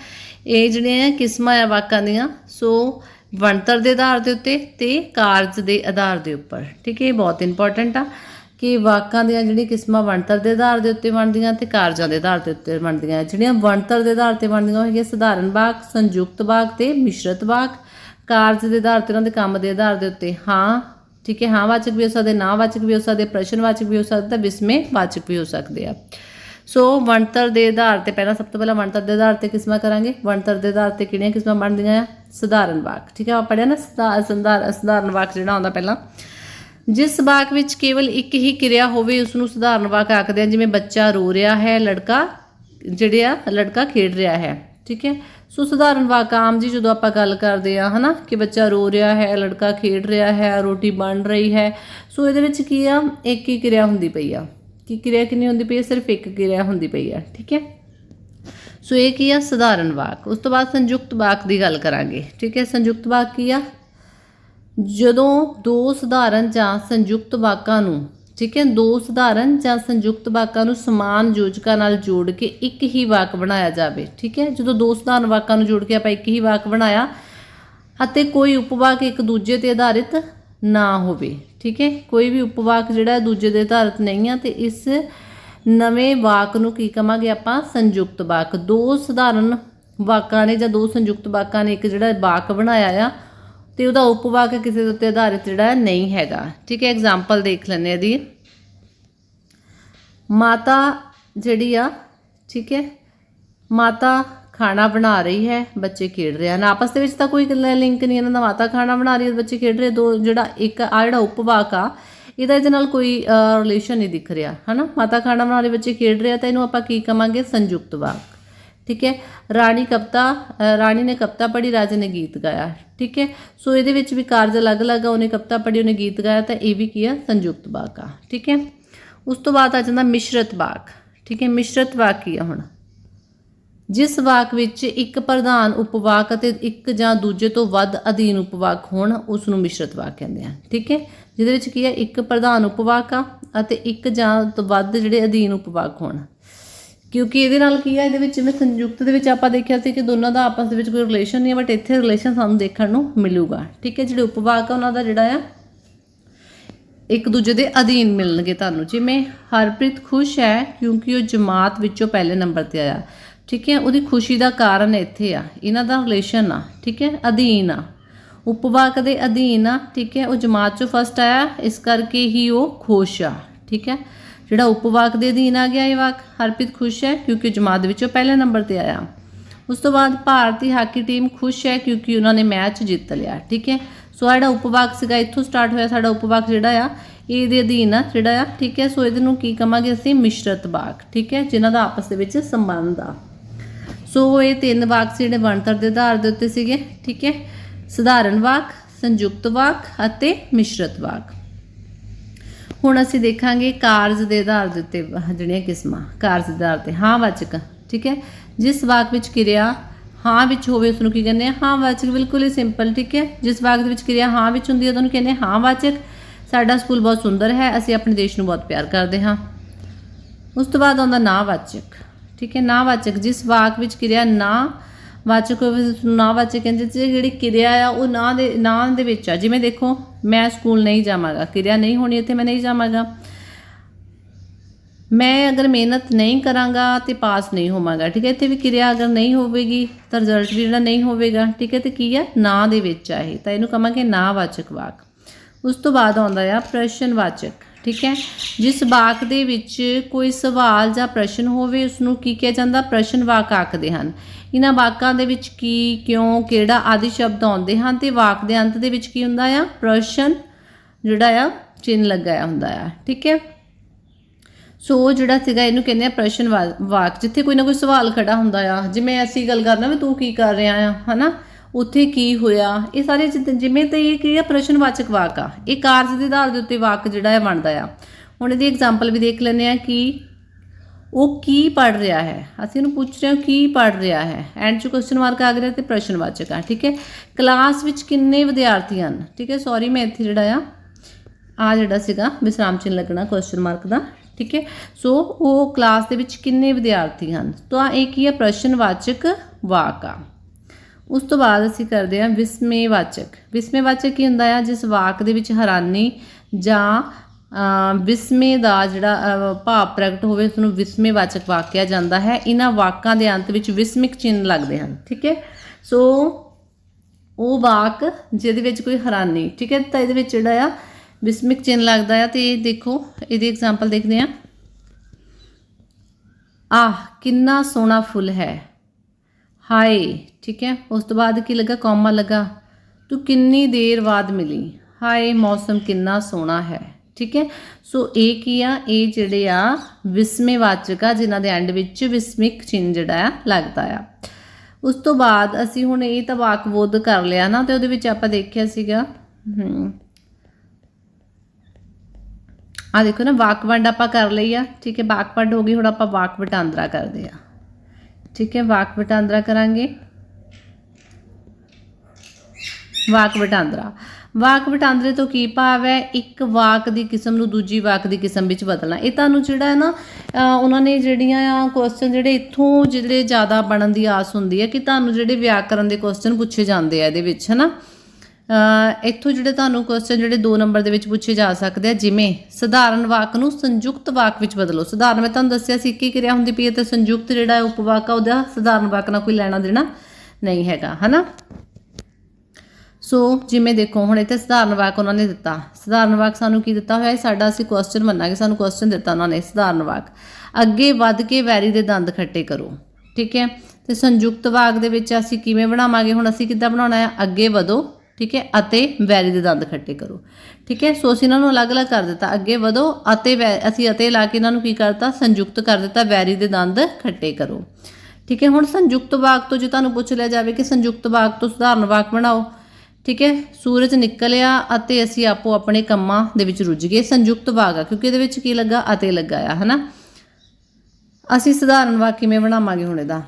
ਇਹ ਜਿਹੜੀਆਂ ਆ, ਕਿਸਮਾਂ ਆ ਵਾਕਾਂ ਦੀਆਂ, ਸੋ ਬਣਤਰ ਦੇ ਆਧਾਰ ਦੇ ਉੱਤੇ ਤੇ ਕਾਰਜ ਦੇ ਆਧਾਰ ਦੇ ਉੱਪਰ, ਠੀਕ ਹੈ, ਇਹ ਬਹੁਤ ਇੰਪੋਰਟੈਂਟ ਆ ਕਿ ਵਾਕਾਂ ਦੀਆਂ ਜਿਹੜੀਆਂ ਕਿਸਮਾਂ ਬਣਤਰ ਦੇ ਆਧਾਰ ਦੇ ਉੱਤੇ ਬਣਦੀਆਂ ਤੇ ਕਾਰਜਾਂ ਦੇ ਆਧਾਰ ਦੇ ਉੱਤੇ ਬਣਦੀਆਂ। ਜਿਹੜੀਆਂ ਬਣਤਰ ਦੇ ਆਧਾਰ ਤੇ ਬਣਦੀਆਂ, ਉਹ ਹੈਗੀਆਂ ਸਧਾਰਨ ਵਾਕ ਸੰਯੁਕਤ ਵਾਕ ਤੇ ਮਿਸ਼ਰਤ ਵਾਕ ਕਾਰਜ ਦੇ ਆਧਾਰ ਤੇ ਉਹਨਾਂ ਦੇ ਕੰਮ ਦੇ ਆਧਾਰ ਦੇ ਉੱਤੇ, ਹਾਂ, ਠੀਕ ਹੈ, ਹਾਂ ਵਾਚਕ ਵੀ ਹੋ ਸਕਦੇ, ਨਾ ਵਾਚਕ ਵੀ ਹੋ ਸਕਦੇ, ਪ੍ਰਸ਼ਨ ਵਾਚਕ ਵੀ ਹੋ ਸਕਦੇ ਤਾਂ ਵਿਸਮੇ ਵਾਚਕ ਵੀ ਹੋ ਸਕਦੇ ਆ। ਸੋ ਬਣਤਰ ਦੇ ਆਧਾਰ ਤੇ ਪਹਿਲਾਂ ਸਭ ਤੋਂ ਪਹਿਲਾਂ ਬਣਤਰ ਦੇ ਆਧਾਰ ਤੇ ਕਿਸਮਾਂ ਕਰਾਂਗੇ? ਬਣਤਰ ਦੇ ਆਧਾਰ ਤੇ ਕਿਹੜੀਆਂ ਕਿਸਮਾਂ ਬਣਦੀਆਂ ਆ? ਸਧਾਰਨ ਵਾਕ, ਠੀਕ ਹੈ? ਆਪਾਂ ਪੜਿਆ ਨਾ ਸਧਾ- ਸੰਧਾਰ- ਸਧਾਰਨ ਵਾਕ ਜਿਹੜਾ ਆਉਂਦਾ ਪਹਿਲਾਂ। ਜਿਸ ਵਾਕ ਵਿੱਚ ਕੇਵਲ ਇੱਕ ਹੀ ਕਿਰਿਆ ਹੋਵੇ ਉਸ ਨੂੰ ਸਧਾਰਨ ਵਾਕ ਆਖਦੇ ਆ, ਜਿਵੇਂ ਬੱਚਾ ਰੋ ਰਿਹਾ ਹੈ, ਲੜਕਾ ਜਿਹੜੇ ਆ, ਲੜਕਾ ਖੇਡ ਰਿਹਾ ਹੈ, ਠੀਕ ਹੈ? ਸੋ, ਸਧਾਰਨ ਵਾਕ ਆਮ ਜੀ ਜਦੋਂ ਆਪਾਂ ਗੱਲ ਕਰਦੇ ਆ, ਹਨਾ, ਕਿ ਬੱਚਾ ਰੋ ਰਿਹਾ ਹੈ, ਲੜਕਾ ਖੇਡ ਰਿਹਾ ਹੈ, ਰੋਟੀ ਬਣ ਰਹੀ ਹੈ, ਸੋ ਇਹਦੇ ਵਿੱਚ ਕੀ ਆ? ਇੱਕ ਹੀ ਕਿਰਿਆ ਹੁੰਦੀ ਪਈ ਆ। ਕਿ ਕਿਰਿਆ ਕਿੰਨੀ ਹੁੰਦੀ ਪਈ ਹੈ? ਸਿਰਫ ਇੱਕ ਕਿਰਿਆ ਹੁੰਦੀ ਪਈ ਆ ਠੀਕ ਹੈ? ਸੋ ਇਹ ਕੀ ਆ? ਸਧਾਰਨ ਵਾਕ। ਉਸ ਤੋਂ ਬਾਅਦ ਸੰਯੁਕਤ ਵਾਕ ਦੀ ਗੱਲ ਕਰਾਂਗੇ, ਠੀਕ ਹੈ? ਸੰਯੁਕਤ ਵਾਕ ਕੀ ਆ? ਜਦੋਂ ਦੋ ਸਧਾਰਨ ਜਾਂ ਸੰਯੁਕਤ ਵਾਕਾਂ ਨੂੰ, ਠੀਕ ਹੈ? ਦੋ ਸਧਾਰਨ ਜਾਂ ਸੰਯੁਕਤ ਵਾਕਾਂ ਨੂੰ ਸਮਾਨ ਯੋਜਕਾਂ ਨਾਲ ਜੋੜ ਕੇ ਇੱਕ ਹੀ ਵਾਕ ਬਣਾਇਆ ਜਾਵੇ, ਠੀਕ ਹੈ? ਜਦੋਂ ਦੋ ਸਧਾਰਨ ਵਾਕਾਂ ਨੂੰ ਜੋੜ ਕੇ ਆਪਾਂ ਇੱਕ ਹੀ ਵਾਕ ਬਣਾਇਆ, ਅਤੇ ਕੋਈ ਉਪਵਾਕ ਇੱਕ ਦੂਜੇ ਤੇ ਆਧਾਰਿਤ ਨਾ ਹੋਵੇ ਠੀਕ ਹੈ? ਕੋਈ ਵੀ ਉਪਵਾਕ ਜਿਹੜਾ ਦੂਜੇ ਦੇ ਆਧਾਰਿਤ ਨਹੀਂ ਆ, ਤੇ ਇਸ ਨਵੇਂ ਵਾਕ ਨੂੰ ਕੀ ਕਵਾਂਗੇ ਆਪਾਂ? ਸੰਯੁਕਤ ਵਾਕ। ਦੋ ਸਧਾਰਨ ਵਾਕਾਂ ਨੇ ਜਾਂ ਦੋ ਸੰਯੁਕਤ ਵਾਕਾਂ ਨੇ ਇੱਕ ਜਿਹੜਾ ਵਾਕ ਬਣਾਇਆ ਆ, ਤੇ ਉਹਦਾ ਉਪਵਾਕ ਕਿਸੇ ਦੇ ਉੱਤੇ ਆਧਾਰਿਤ ਜਿਹੜਾ ਨਹੀਂ ਹੈਗਾ। ਠੀਕ ਹੈ? ਐਗਜ਼ਾਮਪਲ ਦੇਖ ਲੈਂਦੇ ਹਾਂ ਦੀ ਮਾਤਾ ਜਿਹੜੀ ਆ, ਠੀਕ ਹੈ? ਮਾਤਾ ਖਾਣਾ ਬਣਾ ਰਹੀ ਹੈ, ਬੱਚੇ ਖੇਡ ਰਹੇ ਹਨ। ਆਪਸ ਦੇ ਵਿੱਚ ਤਾਂ ਕੋਈ ਲਿੰਕ ਨਹੀਂ, ਇਹਨਾਂ ਦਾ ਮਾਤਾ ਖਾਣਾ ਬਣਾ ਰਹੀ ਹੈ, ਬੱਚੇ ਖੇਡ ਰਹੇ, ਦੋ ਜਿਹੜਾ ਇੱਕ ਆ ਜਿਹੜਾ ਉਪਵਾਕ ਆ, ਇਹਦਾ ਇਹਦੇ ਨਾਲ ਕੋਈ ਰਿਲੇਸ਼ਨ ਨਹੀਂ ਦਿਖ ਰਿਹਾ, ਹਨਾ? ਮਾਤਾ ਖਾਣਾ ਬਣਾ ਰਹੀ, ਬੱਚੇ ਖੇਡ ਰਹੇ ਆ, ਤਾਂ ਇਹਨੂੰ ਆਪਾਂ ਕੀ ਕਵਾਂਗੇ? ਸੰਯੁਕਤ ਵਾਕ। ਠੀਕ ਹੈ? ਰਾਣੀ ਕਵਿਤਾ ਰਾਣੀ ਨੇ ਕਵਿਤਾ ਪੜ੍ਹੀ, ਰਾਜੇ ਨੇ ਗੀਤ ਗਾਇਆ। ਠੀਕ ਹੈ? ਸੋ ਇਹਦੇ ਵਿੱਚ ਵੀ ਕਾਰਜ ਅਲੱਗ-ਅਲੱਗ ਆ, ਉਹਨੇ ਕਵਿਤਾ ਪੜ੍ਹੀ, ਉਹਨੇ ਗੀਤ ਗਾਇਆ, ਤਾਂ ਇਹ ਵੀ ਕੀ ਆ? ਸੰਯੁਕਤ ਵਾਕ ਆ। ਠੀਕ ਹੈ? ਉਸ ਤੋਂ ਬਾਅਦ ਆ ਜਾਂਦਾ ਮਿਸ਼ਰਤ ਵਾਕ। ਠੀਕ ਹੈ? ਮਿਸ਼ਰਤ ਵਾਕ ਕੀ ਆ ਹੁਣ? ਜਿਸ ਵਾਕ ਵਿੱਚ ਇੱਕ ਪ੍ਰਧਾਨ ਉਪਵਾਕ ਅਤੇ ਇੱਕ ਜਾਂ ਦੂਜੇ ਤੋਂ ਵੱਧ ਅਧੀਨ ਉਪਵਾਕ ਹੋਣ, ਉਸ ਨੂੰ ਮਿਸ਼ਰਤ ਵਾਕ ਕਹਿੰਦੇ ਆ। ਠੀਕ ਹੈ? ਜਿਹਦੇ ਵਿੱਚ ਕੀ ਹੈ? ਇੱਕ ਪ੍ਰਧਾਨ ਉਪਵਾਕ ਆ ਅਤੇ ਇੱਕ ਜਾਂ ਤੋਂ ਵੱਧ ਜਿਹੜੇ ਅਧੀਨ ਉਪਵਾਕ ਹੋਣ। ਕਿਉਂਕਿ ਇਹਦੇ ਨਾਲ ਕੀ ਹੈ ਇਹਦੇ ਵਿੱਚ ਜਿਵੇਂ ਸੰਯੁਕਤ ਦੇ ਵਿੱਚ ਆਪਾਂ ਦੇਖਿਆ ਸੀ ਕਿ ਦੋਨਾਂ ਦਾ ਆਪਸ ਦੇ ਵਿੱਚ ਕੋਈ ਰਿਲੇਸ਼ਨ ਨਹੀਂ ਹੈ ਬਟ ਇੱਥੇ ਰਿਲੇਸ਼ਨ ਸਾਨੂੰ ਦੇਖਣ ਨੂੰ ਮਿਲੂਗਾ। ਠੀਕ ਹੈ? ਜਿਹੜੇ ਉਪਵਾਕ ਆ, ਉਹਨਾਂ ਦਾ ਜਿਹੜਾ ਆ, ਇੱਕ ਦੂਜੇ ਦੇ ਅਧੀਨ ਮਿਲਣਗੇ ਤੁਹਾਨੂੰ। ਜਿਵੇਂ ਹਰਪ੍ਰੀਤ ਖੁਸ਼ ਹੈ ਕਿਉਂਕਿ ਉਹ ਜਮਾਤ ਵਿੱਚੋਂ ਪਹਿਲੇ ਨੰਬਰ ਤੇ ਆਇਆ। ਠੀਕ ਹੈ? ਉਹਦੀ ਖੁਸ਼ੀ ਦਾ ਕਾਰਨ ਇੱਥੇ ਆ। ਇਹਨਾਂ ਦਾ ਰਿਲੇਸ਼ਨ ਆ, ਠੀਕ ਹੈ? ਅਧੀਨ ਆ। ਉਪਵਾਕ ਦੇ ਅਧੀਨ ਆ, ਠੀਕ ਹੈ? ਉਹ ਜਮਾਤ ਚੋਂ ਫਸਟ ਆਇਆ, ਇਸ ਕਰਕੇ ਹੀ ਉਹ ਖੁਸ਼ ਆ, ਠੀਕ ਹੈ? ਜਿਹੜਾ ਉਪਵਾਕ ਦੇ ਅਧੀਨ ਆ ਗਿਆ ਇਹ ਵਾਕ, ਹਰਪ੍ਰੀਤ ਖੁਸ਼ ਹੈ ਕਿਉਂਕਿ ਜਮਾਤ ਵਿੱਚੋਂ ਪਹਿਲੇ ਨੰਬਰ ਤੇ ਆਇਆ। ਉਸ ਤੋਂ ਬਾਅਦ ਭਾਰਤੀ ਹਾਕੀ ਟੀਮ ਖੁਸ਼ ਹੈ ਕਿਉਂਕਿ ਉਹਨਾਂ ਨੇ ਮੈਚ ਜਿੱਤ ਲਿਆ, ਠੀਕ ਹੈ? ਸੋ ਆਹ ਜਿਹੜਾ ਉਪਵਾਕ ਸੀਗਾ, ਇੱਥੋਂ ਸਟਾਰਟ ਹੋਇਆ ਸਾਡਾ ਉਪਵਾਕ ਜਿਹੜਾ ਆ ਇਹਦੇ ਅਧੀਨ ਆ, ਜਿਹੜਾ ਆ, ਠੀਕ ਹੈ? ਸੋ ਇਹਦੇ ਨੂੰ ਕੀ ਕਹਾਂਗੇ ਅਸੀਂ? ਮਿਸ਼ਰਤ ਵਾਕ, ਠੀਕ ਹੈ? ਜਿਨ੍ਹਾਂ ਦਾ ਆਪਸ ਦੇ ਵਿੱਚ ਸੰਬੰਧ ਆ। ਸੋ ਇਹ ਤਿੰਨ ਵਾਕ ਸੀ ਜਿਹੜੇ ਬਣਤਰ ਦੇ ਆਧਾਰ ਦੇ ਉੱਤੇ ਸੀਗੇ, ਠੀਕ ਹੈ? ਸਧਾਰਨ ਵਾਕ, ਸੰਯੁਕਤ ਵਾਕ ਅਤੇ ਮਿਸ਼ਰਤ ਵਾਕ। ਹੁਣ ਅਸੀਂ ਦੇਖਾਂਗੇ ਕਾਰਜ ਦੇ ਆਧਾਰ ਦੇ ਉੱਤੇ ਜਿਹੜੀਆਂ ਕਿਸਮਾਂ, ਕਾਰਜ ਦੇ ਆਧਾਰ ਤੇ ਹਾਂ ਵਾਚਕ, ਠੀਕ ਹੈ? ਜਿਸ ਵਾਕ ਵਿੱਚ ਕਿਰਿਆ ਹਾਂ ਵਿੱਚ ਹੋਵੇ ਉਸ ਨੂੰ ਕੀ ਕਹਿੰਦੇ ਆ? ਹਾਂ ਵਾਚਕ, ਬਿਲਕੁਲ ਹੀ ਸਿੰਪਲ ਠੀਕ ਹੈ? ਜਿਸ ਵਾਕ ਦੇ ਵਿੱਚ ਕਿਰਿਆ ਹਾਂ ਵਿੱਚ ਹੁੰਦੀ ਹੈ, ਉਹਨੂੰ ਕਹਿੰਦੇ ਹਾਂ ਵਾਚਕ। ਸਾਡਾ ਸਕੂਲ ਬਹੁਤ ਸੁੰਦਰ ਹੈ, ਅਸੀਂ ਆਪਣੇ ਦੇਸ਼ ਨੂੰ ਬਹੁਤ ਪਿਆਰ ਕਰਦੇ ਹਾਂ। ਉਸ ਤੋਂ ਬਾਅਦ ਆਉਂਦਾ ਨਾ ਵਾਚਕ। ਠੀਕ ਹੈ ਨਾ ਵਾਚਕ ਜਿਸ ਵਾਕ ਵਿੱਚ ਕਿਰਿਆ ਨਾ ਵਾਚਕ ਹੋਵੇ, ਉਸ ਨੂੰ ਨਾ ਵਾਚਕ ਕਹਿੰਦੇ ਤੇ ਜਿਹੜੀ ਕਿਰਿਆ ਆ, ਉਹ ਨਾ ਦੇ ਨਾ ਦੇ ਵਿੱਚ ਆ। ਜਿਵੇਂ ਦੇਖੋ, ਮੈਂ ਸਕੂਲ ਨਹੀਂ ਜਾਵਾਂਗਾ, ਕਿਰਿਆ ਨਹੀਂ ਹੋਣੀ ਇੱਥੇ ਮੈਂ ਨਹੀਂ ਜਾਵਾਂਗਾ। ਮੈਂ ਅਗਰ ਮਿਹਨਤ ਨਹੀਂ ਕਰਾਂਗਾ ਤੇ ਪਾਸ ਨਹੀਂ ਹੋਵਾਂਗਾ, ਠੀਕ ਹੈ, ਇੱਥੇ ਵੀ ਕਿਰਿਆ ਅਗਰ ਨਹੀਂ ਹੋਵੇਗੀ, ਤਾਂ ਰਿਜ਼ਲਟ ਵੀ ਜਿਹੜਾ ਨਹੀਂ ਹੋਵੇਗਾ, ਠੀਕ ਹੈ, ਤੇ ਕੀ ਹੈ? ਨਾ ਦੇ ਵਿੱਚ ਆ ਇਹ। ਤਾਂ ਇਹਨੂੰ ਕਹਾਂਗੇ ਨਾ ਵਾਚਕ ਵਾਕ। ਉਸ ਤੋਂ ਬਾਅਦ ਆਉਂਦਾ ਆ ਪ੍ਰਸ਼ਨ ਵਾਚਕ। ਠੀਕ ਹੈ? ਜਿਸ ਵਾਕ ਦੇ ਵਿੱਚ ਕੋਈ ਸਵਾਲ ਜਾਂ ਪ੍ਰਸ਼ਨ ਹੋਵੇ ਉਸ ਨੂੰ ਕੀ ਕਿਹਾ ਜਾਂਦਾ? ਪ੍ਰਸ਼ਨ ਵਾਕ ਆਖਦੇ ਹਨ। ਇਹਨਾਂ ਵਾਕਾਂ ਦੇ ਵਿੱਚ ਕੀ, ਕਿਉਂ, ਕਿਹੜਾ ਆਦਿ ਸ਼ਬਦ ਆਉਂਦੇ ਹਨ ਤੇ ਵਾਕ ਦੇ ਅੰਤ ਦੇ ਵਿੱਚ ਕੀ ਹੁੰਦਾ ਆ? ਪ੍ਰਸ਼ਨ ਜਿਹੜਾ ਆ ਚਿੰਨ ਲਗਾਇਆ ਹੁੰਦਾ ਆ। ਠੀਕ ਹੈ? ਸੋ ਜਿਹੜਾ ਸੀਗਾ ਇਹਨੂੰ ਕਹਿੰਦੇ ਆ ਪ੍ਰਸ਼ਨ ਵਾ- ਵਾਕ, ਜਿੱਥੇ ਕੋਈ ਨਾ ਕੋਈ ਸਵਾਲ ਖੜਾ ਹੁੰਦਾ ਆ। ਜਿਵੇਂ ਅਸੀਂ ਗੱਲ ਕਰਨਾ ਵੀ ਤੂੰ ਕੀ ਕਰ ਰਿਹਾ ਆ, ਹਨਾ? ਉੱਥੇ ਕੀ ਹੋਇਆ? ਇਹ ਸਾਰੇ ਜਿੱਦ- ਜਿਵੇਂ ਤੇ ਇਹ ਕੀ ਆ ਪ੍ਰਸ਼ਨਵਾਚਕ ਵਾਕ ਆ? ਇਹ ਕਾਰਜ ਦੇ ਆਧਾਰ ਦੇ ਉੱਤੇ ਵਾਕ ਜਿਹੜਾ ਹੈ ਬਣਦਾ ਆ। ਹੁਣ ਇਹਦੀ ਐਗਜ਼ਾਮਪਲ ਵੀ ਦੇਖ ਲੈਂਦੇ ਆ ਕਿ ਉਹ ਕੀ ਪੜ ਰਿਹਾ ਹੈ। ਅਸੀਂ ਉਹਨੂੰ ਪੁੱਛ ਰਹੇ ਹਾਂ ਕੀ ਪੜ ਰਿਹਾ ਹੈ। ਐਂਡ ਚ ਕੁਐਸਚਨ ਮਾਰਕ ਆ ਗਿਆ ਤੇ ਪ੍ਰਸ਼ਨਵਾਚਕ ਆ, ਠੀਕ ਹੈ? ਕਲਾਸ ਵਿੱਚ ਕਿੰਨੇ ਵਿਦਿਆਰਥੀ ਹਨ? ਠੀਕ ਹੈ ਸੌਰੀ ਮੈਂ ਇੱਥੇ ਜਿਹੜਾ ਆ ਆ ਜਿਹੜਾ ਸੀਗਾ ਵਿਸਰਾਮ ਚਿੰਨ੍ਹ ਲੱਗਣਾ ਕੁਐਸਚਨ ਮਾਰਕ ਦਾ, ਠੀਕ ਹੈ? ਸੋ ਉਹ ਕਲਾਸ ਦੇ ਵਿੱਚ ਕਿੰਨੇ ਵਿਦਿਆਰਥੀ ਹਨ? ਤਾਂ ਇਹ ਕੀ ਹੈ? ਪ੍ਰਸ਼ਨਵਾਚਕ ਵਾਕ ਆ। ਉਸ ਤੋਂ ਬਾਅਦ ਅਸੀਂ ਕਰਦੇ ਹਾਂ ਵਿਸਮੇਵਾਚਕ। ਵਿਸਮੇਵਾਚਕ ਕੀ ਹੁੰਦਾ ਆ? ਜਿਸ ਵਾਕ ਦੇ ਵਿੱਚ ਹੈਰਾਨੀ ਜਾਂ ਵਿਸਮੇ ਦਾ ਜਿਹੜਾ ਭਾਵ ਪ੍ਰਗਟ ਹੋਵੇ ਉਸ ਨੂੰ ਵਿਸਮੇਵਾਚਕ ਵਾਕ ਕਿਹਾ ਜਾਂਦਾ ਹੈ। ਇਹਨਾਂ ਵਾਕਾਂ ਦੇ ਅੰਤ ਵਿੱਚ ਵਿਸਮਿਕ ਚਿੰਨ੍ਹ ਲੱਗਦੇ ਹਨ, ਠੀਕ ਹੈ? ਸੋ, ਉਹ ਵਾਕ ਜਿਹਦੇ ਵਿੱਚ ਕੋਈ ਹੈਰਾਨੀ, ਠੀਕ ਹੈ? ਤਾਂ ਇਹਦੇ ਵਿੱਚ ਜਿਹੜਾ ਆ, ਵਿਸਮਿਕ ਚਿੰਨ੍ਹ ਲੱਗਦਾ ਆ। ਤੇ ਇਹ ਦੇਖੋ, ਇਹਦੀ ਐਗਜ਼ਾਮਪਲ ਦੇਖਦੇ ਆ ਆਹ, ਕਿੰਨਾ ਸੋਹਣਾ ਫੁੱਲ ਹੈ। ਹਾਏ ਠੀਕ ਹੈ? ਉਸ ਤੋਂ ਬਾਅਦ ਕੀ ਲੱਗਾ? ਕੌਮਾ ਲੱਗਾ। ਤੂੰ ਕਿੰਨੀ ਦੇਰ ਬਾਅਦ ਮਿਲੀ? ਹਾਏ, ਮੌਸਮ ਕਿੰਨਾ ਸੋਹਣਾ ਹੈ। ਠੀਕ ਹੈ? ਸੋ ਇਹ ਕੀ ਆ? ਇਹ ਜਿਹੜੇ ਆ ਵਿਸਮੇਵਾਚਕ ਆ, ਜਿਨ੍ਹਾਂ ਦੇ ਐਂਡ ਵਿੱਚ ਵਿਸਮਿਕ ਚਿੰਨ੍ਹ ਜਿਹੜਾ ਆ, ਲੱਗਦਾ ਆ। ਉਸ ਤੋਂ ਬਾਅਦ ਅਸੀਂ ਹੁਣ ਇਹ ਤਾਂ ਵਾਕਬੋਧ ਕਰ ਲਿਆ ਨਾ, ਤੇ ਉਹਦੇ ਵਿੱਚ ਆਪਾਂ ਦੇਖਿਆ ਸੀਗਾ ਹਮ ਆ ਦੇਖੋ ਨਾ, ਵਾਕ ਵੰਡ ਆਪਾਂ ਕਰ ਲਈ ਆ। ਠੀਕ ਹੈ? ਵਾਕਵੰਡ ਹੋ ਗਈ, ਹੁਣ ਆਪਾਂ ਵਾਕ ਵਟਾਂਦਰਾ ਕਰਦੇ ਆ। ਠੀਕ ਹੈ? ਵਾਕ ਵਟਾਂਦਰਾ ਕਰਾਂਗੇ। ਵਾਕ ਵਟਾਂਦਰਾ। ਵਾਕ ਵਟਾਂਦਰੇ ਤੋਂ ਕੀ ਭਾਵ ਹੈ? ਇੱਕ ਵਾਕ ਦੀ ਕਿਸਮ ਨੂੰ ਦੂਜੀ ਵਾਕ ਦੀ ਕਿਸਮ ਵਿੱਚ ਬਦਲਣਾ। ਇਹ ਤੁਹਾਨੂੰ ਜਿਹੜਾ ਹੈ ਨਾ ਉਹਨਾਂ ਨੇ ਜਿਹੜੀਆਂ ਆ ਕੁਐਸਚਨ ਜਿਹੜੇ ਇੱਥੋਂ ਜਿਹੜੇ ਜ਼ਿਆਦਾ ਬਣਨ ਦੀ ਆਸ ਹੁੰਦੀ ਹੈ ਕਿ ਤੁਹਾਨੂੰ ਜਿਹੜੇ ਵਿਆਕਰਨ ਦੇ ਕੁਐਸਚਨ ਪੁੱਛੇ ਜਾਂਦੇ ਆ ਇਹਦੇ ਵਿੱਚ, ਹਨਾ? ਅਹ ਇੱਥੋਂ ਜਿਹੜੇ ਤੁਹਾਨੂੰ ਕੁਐਸਚਨ ਜਿਹੜੇ 2 ਨੰਬਰ ਦੇ ਵਿੱਚ ਪੁੱਛੇ ਜਾ ਸਕਦੇ ਆ, ਜਿਵੇਂ ਸਧਾਰਨ ਵਾਕ ਨੂੰ ਸੰਯੁਕਤ ਵਾਕ ਵਿੱਚ ਬਦਲੋ। ਸਧਾਰਨ, ਮੈਂ ਤੁਹਾਨੂੰ ਦੱਸਿਆ ਸੀ ਕੀ ਕਿਰਿਆ ਹੁੰਦੀ ਪਈ ਹੈ ਤੇ ਸੰਯੁਕਤ ਜਿਹੜਾ ਉਪਵਾਕ ਆ, ਉਹਦਾ ਸਧਾਰਨ ਵਾਕ ਨਾਲ ਕੋਈ ਲੈਣਾ ਦੇਣਾ ਨਹੀਂ ਹੈਗਾ, ਹਨਾ? ਸੋ ਜਿਵੇਂ ਦੇਖੋ, ਹੁਣ ਇੱਥੇ ਸਧਾਰਨ ਵਾਕ ਉਹਨਾਂ ਨੇ ਦਿੱਤਾ। ਸਧਾਰਨ ਵਾਕ ਸਾਨੂੰ ਕੀ ਦਿੱਤਾ ਹੋਇਆ? ਹੈ ਸਾਡਾ ਅਸੀਂ ਕੁਐਸਚਨ ਮੰਨਾਂਗੇ। ਸਾਨੂੰ ਕੁਐਸਚਨ ਦਿੱਤਾ ਉਹਨਾਂ ਨੇ ਸਧਾਰਨ ਵਾਕ। ਅੱਗੇ ਵੱਧ ਕੇ ਵੈਰੀ ਦੇ ਦੰਦ ਖੱਟੇ ਕਰੋ। ਠੀਕ ਹੈ? ਤੇ ਸੰਯੁਕਤ ਵਾਕ ਦੇ ਵਿੱਚ ਅਸੀਂ ਕਿਵੇਂ ਬਣਾਵਾਂਗੇ? ਹੁਣ ਅਸੀਂ ਕਿੱਦਾਂ ਬਣਾਉਣਾ ਹੈ? ਅੱਗੇ ਵਧੋ। ਠੀਕ ਹੈ? ਅਤੇ ਵੈਰੀ ਦੇ ਦੰਦ ਖੱਟੇ ਕਰੋ। ਠੀਕ ਹੈ? ਸੋ ਅਸੀਂ ਇਹਨਾਂ ਨੂੰ ਅਲੱਗ-ਅਲੱਗ ਕਰ ਦਿੱਤਾ। ਅੱਗੇ ਵਧੋ ਅਤੇ ਵੈ- ਅਸੀਂ ਅਤੇ ਲਾ ਕੇ ਇਹਨਾਂ ਨੂੰ ਕੀ ਕਰਤਾ? ਸੰਯੁਕਤ ਕਰ ਦਿੱਤਾ। ਵੈਰੀ ਦੇ ਦੰਦ ਖੱਟੇ ਕਰੋ। ਠੀਕ ਹੈ? ਹੁਣ ਸੰਯੁਕਤ ਵਾਕ ਤੋਂ ਜੇ ਤੁਹਾਨੂੰ ਪੁੱਛ ਲਿਆ ਜਾਵੇ ਕਿ ਸੰਯੁਕਤ ਵਾਕ ਤੋਂ ਸਧਾਰਨ ਵਾਕ ਬਣਾਓ ਠੀਕ ਹੈ? ਸੂਰਜ ਨਿਕਲਿਆ ਅਤੇ ਅਸੀਂ ਆਪੋ ਆਪਣੇ ਕੰਮਾਂ ਦੇ ਵਿੱਚ ਰੁੱਝ ਗਏ, ਸੰਯੁਕਤ ਵਾਕ ਆ। ਕਿਉਂਕਿ ਇਹਦੇ ਵਿੱਚ ਕੀ ਲੱਗਾ? ਅਤੇ ਲੱਗਾ ਆ, ਹਨਾ? ਅਸੀਂ ਸਧਾਰਨ ਵਾਕ ਕਿਵੇਂ ਬਣਾਵਾਂਗੇ ਹੁਣ ਇਹਦਾ?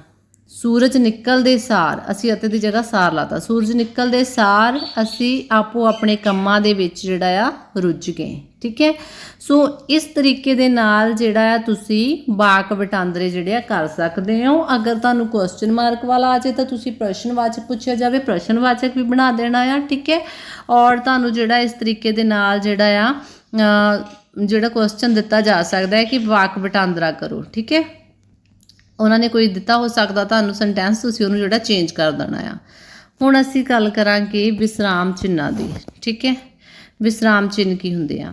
ਸੂਰਜ ਨਿਕਲਦੇ ਸਾਰ ਅਸੀਂ ਅਤੇ ਦੀ ਜਗ੍ਹਾ ਸਾਰ ਲਾਤਾ। ਸੂਰਜ ਨਿਕਲਦੇ ਸਾਰ ਅਸੀਂ ਆਪੋ ਆਪਣੇ ਕੰਮਾਂ ਦੇ ਵਿੱਚ ਜਿਹੜਾ ਆ, ਰੁੱਝ ਗਏ। ਠੀਕ ਹੈ? ਸੋ ਇਸ ਤਰੀਕੇ ਦੇ ਨਾਲ ਜਿਹੜਾ ਆ, ਤੁਸੀਂ ਵਾਕ ਵਟਾਂਦਰੇ ਜਿਹੜੇ ਆ ਕਰ ਸਕਦੇ ਹੋ। ਅਗਰ ਤੁਹਾਨੂੰ ਕੁਐਸਚਨ ਮਾਰਕ ਵਾਲਾ ਆ ਜਾਏ ਤਾਂ ਤੁਸੀਂ ਪ੍ਰਸ਼ਨਵਾਚਕ ਪੁੱਛਿਆ ਜਾਵੇ। ਪ੍ਰਸ਼ਨਵਾਚਕ ਵੀ ਬਣਾ ਦੇਣਾ ਆ, ਠੀਕ ਹੈ? ਔਰ ਤੁਹਾਨੂੰ ਜਿਹੜਾ ਇਸ ਤਰੀਕੇ ਦੇ ਨਾਲ ਜਿਹੜਾ ਆ ਜਿਹੜਾ ਕੁਐਸਚਨ ਦਿੱਤਾ ਜਾ ਸਕਦਾ ਹੈ ਕਿ ਵਾਕ ਵਟਾਂਦਰਾ ਕਰੋ। ਠੀਕ ਹੈ? ਉਹਨਾਂ ਨੇ ਕੋਈ ਦਿੱਤਾ ਹੋ ਸਕਦਾ, ਤੁਹਾਨੂੰ ਸੈਂਟੈਂਸ ਤੁਸੀਂ ਉਹਨੂੰ ਜਿਹੜਾ ਚੇਂਜ ਕਰ ਦੇਣਾ ਆ। ਹੁਣ ਅਸੀਂ ਗੱਲ ਕਰਾਂਗੇ ਵਿਸਰਾਮ ਚਿੰਨਾਂ ਦੀ, ਠੀਕ ਹੈ? ਵਿਸਰਾਮ ਚਿੰਨ੍ਹ ਕੀ ਹੁੰਦੇ ਆ?